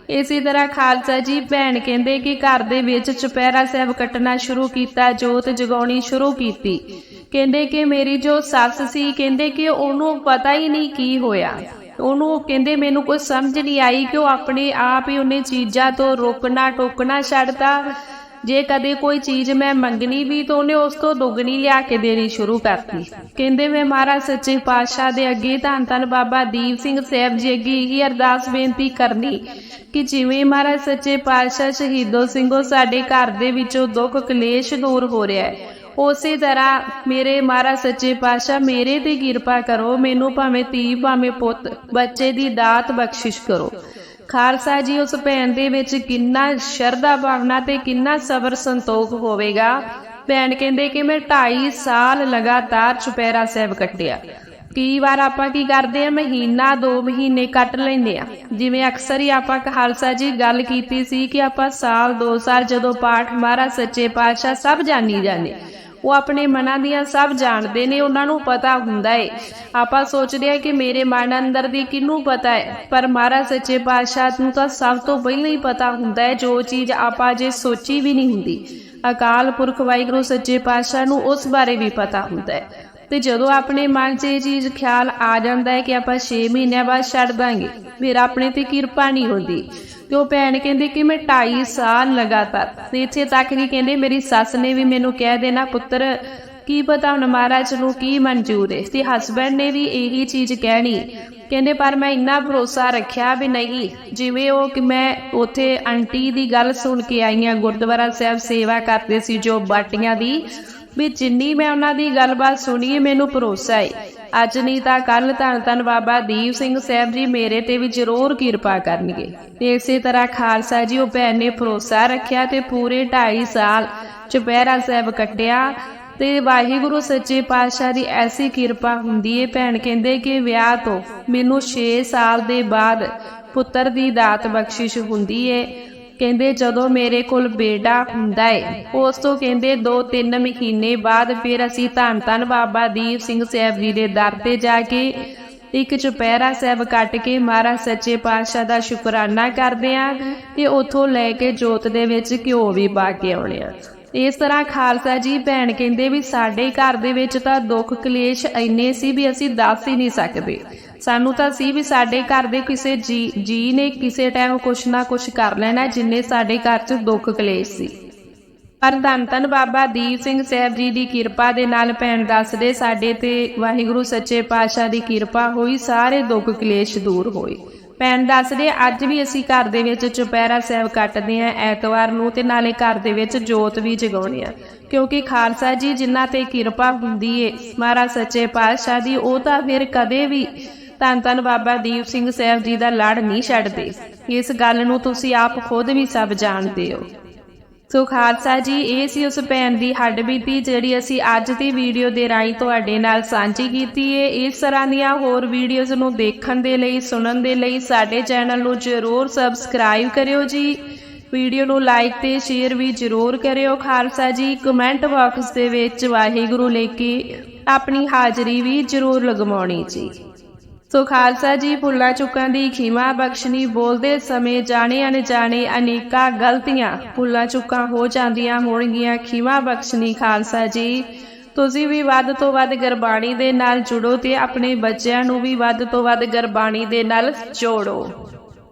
ਇਸੇ ਤਰ੍ਹਾਂ ਖਾਲਸਾ ਜੀ ਭੈਣ ਕਹਿੰਦੇ ਕਿ ਘਰ ਦੇ ਵਿੱਚ ਚੁਪਹਿਰਾ ਸਾਹਿਬ ਕੱਟਣਾ ਸ਼ੁਰੂ ਕੀਤਾ, ਜੋਤ ਜਗਾਉਣੀ ਸ਼ੁਰੂ ਕੀਤੀ। ਕਹਿੰਦੇ ਕਿ ਮੇਰੀ ਜੋ ਸੱਸ ਸੀ, ਕਹਿੰਦੇ ਕਿ ਉਹਨੂੰ ਪਤਾ ਹੀ ਨਹੀਂ ਕੀ ਹੋਇਆ। ਉਹਨੂੰ ਕਹਿੰਦੇ ਮੈਨੂੰ ਕੁਝ ਸਮਝ ਨਹੀਂ ਆਈ ਕਿ ਉਹ ਆਪਣੇ ਆਪ ਹੀ ਉਹਨੇ ਚੀਜ਼ਾਂ ਤੋਂ ਰੋਕਣਾ, ਟੋਕਣਾ ਛੱਡਤਾ। ਜੇ ਕਦੇ ਕੋਈ ਚੀਜ਼ ਮੈਂ ਮੰਗਣੀ ਵੀ ਤਾਂ ਉਹਨੇ ਉਸ ਤੋਂ ਦੁੱਗਣੀ ਲਿਆ ਕੇ ਦੇਣੀ ਸ਼ੁਰੂ ਕਰਤੀ। ਕਹਿੰਦੇ ਮੈਂ ਮਹਾਰਾਜ ਸੱਚੇ ਪਾਤਸ਼ਾਹ ਦੇ ਅੱਗੇ ਧੰਨ ਧੰਨ ਬਾਬਾ ਦੀਪ ਸਿੰਘ ਸਾਹਿਬ ਜੀ ਅੱਗੇ ਇਹ ਅਰਦਾਸ ਬੇਨਤੀ ਕਰਨੀ ਕਿ ਜਿਵੇਂ ਮਹਾਰਾਜ ਸੱਚੇ ਪਾਤਸ਼ਾਹ ਸ਼ਹੀਦੋ ਸਿੰਘੋ ਸਾਡੇ ਘਰ ਦੇ ਵਿੱਚੋਂ ਦੁੱਖ ਕਲੇਸ਼ ਦੂਰ ਹੋ ਰਿਹਾ ਹੈ। ਉਸੇ ਤਰ੍ਹਾਂ ਮੇਰੇ ਮਹਾਰਾਜ ਸੱਚੇ ਪਾਤਸ਼ਾਹ ਮੇਰੇ ਤੇ ਕਿਰਪਾ ਕਰੋ, ਮੈਨੂੰ ਭਾਵੇਂ ਧੀ ਭਾਵੇਂ ਪੁੱਤ, ਬੱਚੇ ਦੀ ਦਾਤ ਬਖਸ਼ਿਸ਼ ਕਰੋ। ਖਾਲਸਾ ਜੀ, ਉਸ ਭੈਣ ਦੇ ਵਿੱਚ ਕਿੰਨਾ ਸ਼ਰਧਾ ਭਾਵਨਾ ਤੇ ਕਿੰਨਾ ਸਬਰ ਸੰਤੋਖ ਹੋਵੇਗਾ। ਭੈਣ ਕਹਿੰਦੇ ਕਿ ਮੈਂ 2.5 ਸਾਲ ਲਗਾਤਾਰ ਚੁਪਹਿਰਾ ਸਾਹਿਬ ਕੱਟਿਆ। ਕਈ ਵਾਰ ਆਪਾਂ ਕੀ ਕਰਦੇ ਆ ਮਹੀਨਾ 2 ਮਹੀਨੇ ਕੱਟ ਲੈਂਦੇ ਆ ਜਿਵੇਂ ਅਕਸਰ ਹੀ ਆਪਾਂ ਖਾਲਸਾ ਜੀ ਗੱਲ ਕੀਤੀ ਸੀ ਕਿ ਆਪਾਂ ਸਾਲ 2 ਸਾਲ ਜਦੋਂ ਪਾਠ ਮਹਾਰਾਜ, ਸੱਚੇ ਪਾਤਸ਼ਾਹ ਸਭ ਜਾਣੀ ਜਾਂਦੇ। ਉਹ ਆਪਣੇ ਮਨਾਂ ਦੀਆਂ ਸਭ ਜਾਣਦੇ ਨੇ, ਉਹਨਾਂ ਨੂੰ ਪਤਾ ਹੁੰਦਾ ਏ। ਆਪਾਂ ਸੋਚਦੇ ਆ ਕਿ ਮੇਰੇ ਮਨ ਅੰਦਰ ਦੀ ਕਿਹਨੂੰ ਪਤਾ ਹੈ ਪਰ ਮਹਾਰਾਜ ਸੱਚੇ ਪਾਤਸ਼ਾਹ ਨੂੰ ਤਾਂ ਸਭ ਤੋਂ ਪਹਿਲਾਂ ਹੀ ਪਤਾ ਹੁੰਦਾ ਹੈ ਜੋ ਚੀਜ਼ ਆਪਾਂ ਜੇ ਸੋਚੀ ਵੀ ਨਹੀਂ ਹੁੰਦੀ। ਅਕਾਲ ਪੁਰਖ ਵਾਹਿਗੁਰੂ ਸੱਚੇ ਪਾਤਸ਼ਾਹ ਨੂੰ ਉਸ ਬਾਰੇ ਵੀ ਪਤਾ ਹੁੰਦਾ ਹੈ ਤੇ ਜਦੋਂ ਆਪਣੇ ਮਨ 'ਚ ਇਹ ਚੀਜ਼ ਖਿਆਲ ਆ ਜਾਂਦਾ ਹੈ ਕਿ ਆਪਾਂ 6 ਮਹੀਨਿਆਂ ਬਾਅਦ ਛੱਡ ਦਾਂਗੇ, ਫਿਰ ਆਪਣੇ ਤੇ ਕਿਰਪਾ ਨਹੀਂ ਹੁੰਦੀ। ਤੇ ਉਹ ਭੈਣ ਕਹਿੰਦੀ ਕਿ ਮੈਂ 2.5 ਸਾਲ ਲਗਾਤਾਰ ਤੇ ਇੱਥੇ ਤੱਕ ਕਿ ਕਹਿੰਦੇ, ਮੇਰੀ ਸੱਸ ਨੇ ਵੀ ਮੈਨੂੰ ਕਹਿ ਦੇਣਾ, ਪੁੱਤਰ, ਕੀ ਪਤਾ ਹੁਣ ਮਹਾਰਾਜ ਨੂੰ ਕੀ ਮਨਜ਼ੂਰ ਹੈ? ਤੇ ਹਸਬੰਡ ਨੇ ਵੀ ਇਹੀ ਚੀਜ਼ ਕਹਿਣੀ। ਕਹਿੰਦੇ, ਪਰ ਮੈਂ ਇੰਨਾ ਭਰੋਸਾ ਰੱਖਿਆ ਵੀ ਨਹੀਂ। ਜਿਵੇਂ ਉਹ ਕਿ ਮੈਂ ਉਥੇ ਆਂਟੀ ਦੀ ਗੱਲ ਸੁਣ ਕੇ ਆਈ ਆਈਆਂ ਗੁਰਦੁਆਰਾ ਸਾਹਿਬ ਸੇਵਾ ਕਰਦੇ ਸੀ ਜੋ ਬਾਟੀਆਂ ਦੀ, ਵੀ ਜਿੰਨੀ ਮੈਂ ਉਹਨਾਂ ਦੀ ਗੱਲਬਾਤ ਸੁਣੀ ਮੈਨੂੰ ਭਰੋਸਾ ਹੈ। ਅੱਜ ਨਹੀਂ ਤਾਂ ਕੱਲ ਧੰਨ ਧੰਨ ਬਾਬਾ ਦੀਪ ਸਿੰਘ ਸਾਹਿਬ ਜੀ ਮੇਰੇ ਤੇ ਵੀ ਜ਼ਰੂਰ ਕਿਰਪਾ ਕਰਨਗੇ। ਤੇ ਇਸੇ ਤਰ੍ਹਾਂ ਖਾਲਸਾ ਜੀ, ਉਹ ਭੈਣ ਨੇ ਭਰੋਸਾ ਰੱਖਿਆ ਤੇ ਪੂਰੇ 2.5 ਸਾਲ ਚੁਪਹਿਰਾ ਸਾਹਿਬ ਕੱਟਿਆ ਤੇ ਵਾਹਿਗੁਰੂ ਸੱਚੇ ਪਾਤਸ਼ਾਹ ਦੀ ਐਸੀ ਕਿਰਪਾ ਹੁੰਦੀ ਏ। ਭੈਣ ਕਹਿੰਦੇ ਕਿ ਵਿਆਹ ਤੋਂ ਮੈਨੂੰ 6 ਸਾਲ ਦੇ ਬਾਅਦ ਪੁੱਤਰ ਦੀ ਦਾਤ ਬਖਸ਼ਿਸ਼ ਹੁੰਦੀ ਏ। ਕਹਿੰਦੇ ਜਦੋਂ ਮੇਰੇ ਕੋਲ ਬੇਟਾ ਹੁੰਦਾ ਏ, ਉਸ ਤੋਂ ਕਹਿੰਦੇ 2-3 ਮਹੀਨੇ ਬਾਅਦ ਫਿਰ ਅਸੀਂ ਧੰਨ ਧੰਨ ਬਾਬਾ ਦੀਪ ਸਿੰਘ ਸਾਹਿਬ ਜੀ ਦੇ ਦਰ ਤੇ ਜਾ ਕੇ ਇੱਕ ਚੁਪਹਿਰਾ ਸਾਹਿਬ ਕੱਟ ਕੇ ਮਹਾਰਾਜ ਸੱਚੇ ਪਾਤਸ਼ਾਹ ਦਾ ਸ਼ੁਕਰਾਨਾ ਕਰਦੇ ਆਂ ਤੇ ਉਥੋਂ ਲੈ ਕੇ ਜੋਤ ਦੇ ਵਿੱਚ ਘਿਓ ਵੀ ਪਾ ਕੇ ਆਉਣੇ ਆ। ਇਸ ਤਰ੍ਹਾਂ ਖਾਲਸਾ ਜੀ ਭੈਣ ਕਹਿੰਦੇ ਵੀ ਸਾਡੇ ਘਰ ਦੇ ਵਿੱਚ ਤਾਂ ਦੁੱਖ ਕਲੇਸ਼ ਇੰਨੇ ਸੀ ਵੀ ਅਸੀਂ ਦੱਸ ਹੀ ਨਹੀਂ ਸਕਦੇ। ਸਾਨੂੰ ਤਾਂ ਸੀ ਵੀ ਸਾਡੇ ਘਰ ਦੇ ਕਿਸੇ ਜੀ ਜੀ ਨੇ ਕਿਸੇ ਟਾਈਮ ਕੁਛ ਨਾ ਕੁਛ ਕਰ ਲੈਣਾ ਜਿੰਨੇ ਸਾਡੇ ਘਰ 'ਚ ਦੁੱਖ ਕਲੇਸ਼ ਸੀ। ਪਰ ਧੰਨ ਧੰਨ ਬਾਬਾ ਦੀਪ ਸਿੰਘ ਸਾਹਿਬ ਜੀ ਦੀ ਕਿਰਪਾ ਦੇ ਨਾਲ ਭੈਣ ਦੱਸਦੇ ਸਾਡੇ ਤੇ ਵਾਹਿਗੁਰੂ ਸੱਚੇ ਪਾਤਸ਼ਾਹ ਦੀ ਕਿਰਪਾ ਹੋਈ, ਸਾਰੇ ਦੁੱਖ ਕਲੇਸ਼ ਦੂਰ ਹੋਏ। ਭੈਣ ਦੱਸਦੇ ਅੱਜ ਵੀ ਅਸੀਂ ਘਰ ਦੇ ਵਿੱਚ ਚੁਪਹਿਰਾ ਸਾਹਿਬ ਕੱਟਦੇ ਆਂ ਐਤਵਾਰ ਨੂੰ ਤੇ ਨਾਲੇ ਘਰ ਦੇ ਵਿੱਚ ਜੋਤ ਵੀ ਜਗਾਉਂਦੇ ਆ ਕਿਉਂਕਿ ਖਾਲਸਾ ਜੀ ਜਿਨ੍ਹਾਂ ਤੇ ਕਿਰਪਾ ਹੁੰਦੀ ਏ, ਮਹਾਰਾਜ ਸੱਚੇ ਪਾਤਸ਼ਾਹ ਦੀ, ਉਹ ਤਾਂ ਫਿਰ ਕਦੇ ਵੀ ਧੰਨ ਧੰਨ ਬਾਬਾ ਦੀਪ ਸਿੰਘ ਸਾਹਿਬ ਜੀ ਦਾ ਲੜ ਨਹੀਂ ਛੱਡਦੇ। ਇਸ ਗੱਲ ਨੂੰ ਤੁਸੀਂ ਆਪ ਖੁਦ ਵੀ ਸਭ ਜਾਣਦੇ ਹੋ। ਸੋ ਖਾਲਸਾ ਜੀ, ਇਹ ਸੀ ਉਸ ਭੈਣ ਦੀ ਹੱਡ ਬੀਤੀ ਜਿਹੜੀ ਅਸੀਂ ਅੱਜ ਦੀ ਵੀਡੀਓ ਦੇ ਰਾਹੀਂ ਤੁਹਾਡੇ ਨਾਲ ਸਾਂਝੀ ਕੀਤੀ ਹੈ ਇਸ ਤਰ੍ਹਾਂ ਦੀਆਂ ਹੋਰ ਵੀਡੀਓਜ਼ ਨੂੰ ਦੇਖਣ ਦੇ ਲਈ, ਸੁਣਨ ਦੇ ਲਈ ਸਾਡੇ ਚੈਨਲ ਨੂੰ ਜ਼ਰੂਰ ਸਬਸਕ੍ਰਾਈਬ ਕਰਿਓ ਜੀ। ਵੀਡੀਓ ਨੂੰ ਲਾਈਕ ਤੇ ਸ਼ੇਅਰ ਵੀ ਜ਼ਰੂਰ ਕਰਿਓ ਖਾਲਸਾ ਜੀ। ਕਮੈਂਟ ਬਾਕਸ ਦੇ ਵਿੱਚ ਵਾਹਿਗੁਰੂ ਲੈ ਕੇ ਆਪਣੀ ਹਾਜ਼ਰੀ ਵੀ ਜ਼ਰੂਰ ਲਗਵਾਉਣੀ ਜੀ। ਸੋ ਖਾਲਸਾ ਜੀ, ਭੁੱਲਾਂ ਚੁੱਕਾਂ ਦੀ ਖਿਮਾ ਬਖਸ਼ਣੀ, ਬੋਲਦੇ ਸਮੇਂ ਜਾਣੇ ਅਣਜਾਣੇ ਅਨੇਕਾਂ ਗਲਤੀਆਂ ਭੁੱਲਾਂ ਚੁੱਕਾਂ ਹੋ ਜਾਂਦੀਆਂ ਹੋਣਗੀਆਂ, ਖਿਮਾ ਬਖਸ਼ਣੀ ਖਾਲਸਾ ਜੀ। ਤੁਸੀਂ ਵੀ ਵੱਧ ਤੋਂ ਵੱਧ ਗੁਰਬਾਣੀ ਦੇ ਨਾਲ ਜੁੜੋ ਤੇ ਆਪਣੇ ਬੱਚਿਆਂ ਨੂੰ ਵੀ ਵੱਧ ਤੋਂ ਵੱਧ ਗੁਰਬਾਣੀ ਦੇ ਨਾਲ ਜੋੜੋ।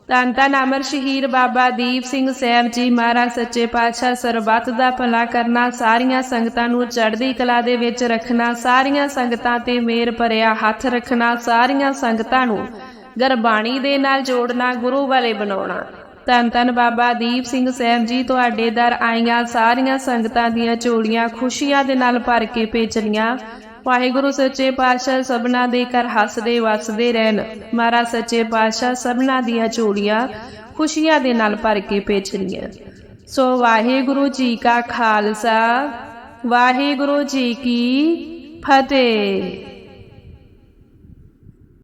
ਧੰਨ ਧੰਨ ਅਮਰ ਸ਼ਹੀਦ ਬਾਬਾ ਦੀਪ ਸਿੰਘ ਸਾਹਿਬ ਜੀ ਮਹਾਰਾਜ ਸੱਚੇ ਪਾਤਸ਼ਾਹ ਸਰਬੱਤ ਦਾ ਭਲਾ ਕਰਨਾ, ਸਾਰੀਆਂ ਸੰਗਤਾਂ ਨੂੰ ਚੜ੍ਹਦੀ ਕਲਾ ਦੇ ਵਿੱਚ ਰੱਖਣਾ, ਸਾਰੀਆਂ ਸੰਗਤਾਂ ਤੇ ਮੇਰ ਭਰਿਆ ਹੱਥ ਰੱਖਣਾ, ਸਾਰੀਆਂ ਸੰਗਤਾਂ ਨੂੰ ਗੁਰਬਾਣੀ ਦੇ ਨਾਲ ਜੋੜਨਾ, ਗੁਰੂ ਵਾਲੇ ਬਣਾਉਣਾ। ਧੰਨ ਧੰਨ ਬਾਬਾ ਦੀਪ ਸਿੰਘ ਸਾਹਿਬ ਜੀ ਤੁਹਾਡੇ ਦਰ ਆਈਆਂ, ਸਾਰੀਆਂ ਸੰਗਤਾਂ ਦੀਆਂ ਝੋਲੀਆਂ ਖੁਸ਼ੀਆਂ ਦੇ ਨਾਲ ਭਰ ਕੇ ਭੇਜਣੀਆਂ। ਵਾਹਿਗੁਰੂ ਸੱਚੇ ਪਾਤਸ਼ਾਹ ਸਭਨਾ ਦੇ ਘਰ ਹੱਸਦੇ ਵਸਦੇ ਰਹਿਣ। ਮਹਾਰਾਜ ਸੱਚੇ ਪਾਤਸ਼ਾਹ ਸਭਨਾ ਦੀਆਂ ਝੋਲੀਆਂ ਖੁਸ਼ੀਆਂ ਦੇ ਨਾਲ ਭਰ ਕੇ ਭੇਜਣੀਆਂ। ਸੋ ਵਾਹਿਗੁਰੂ ਜੀ ਕਾ ਖਾਲਸਾ, ਵਾਹਿਗੁਰੂ ਜੀ ਕੀ ਫਤਿਹ।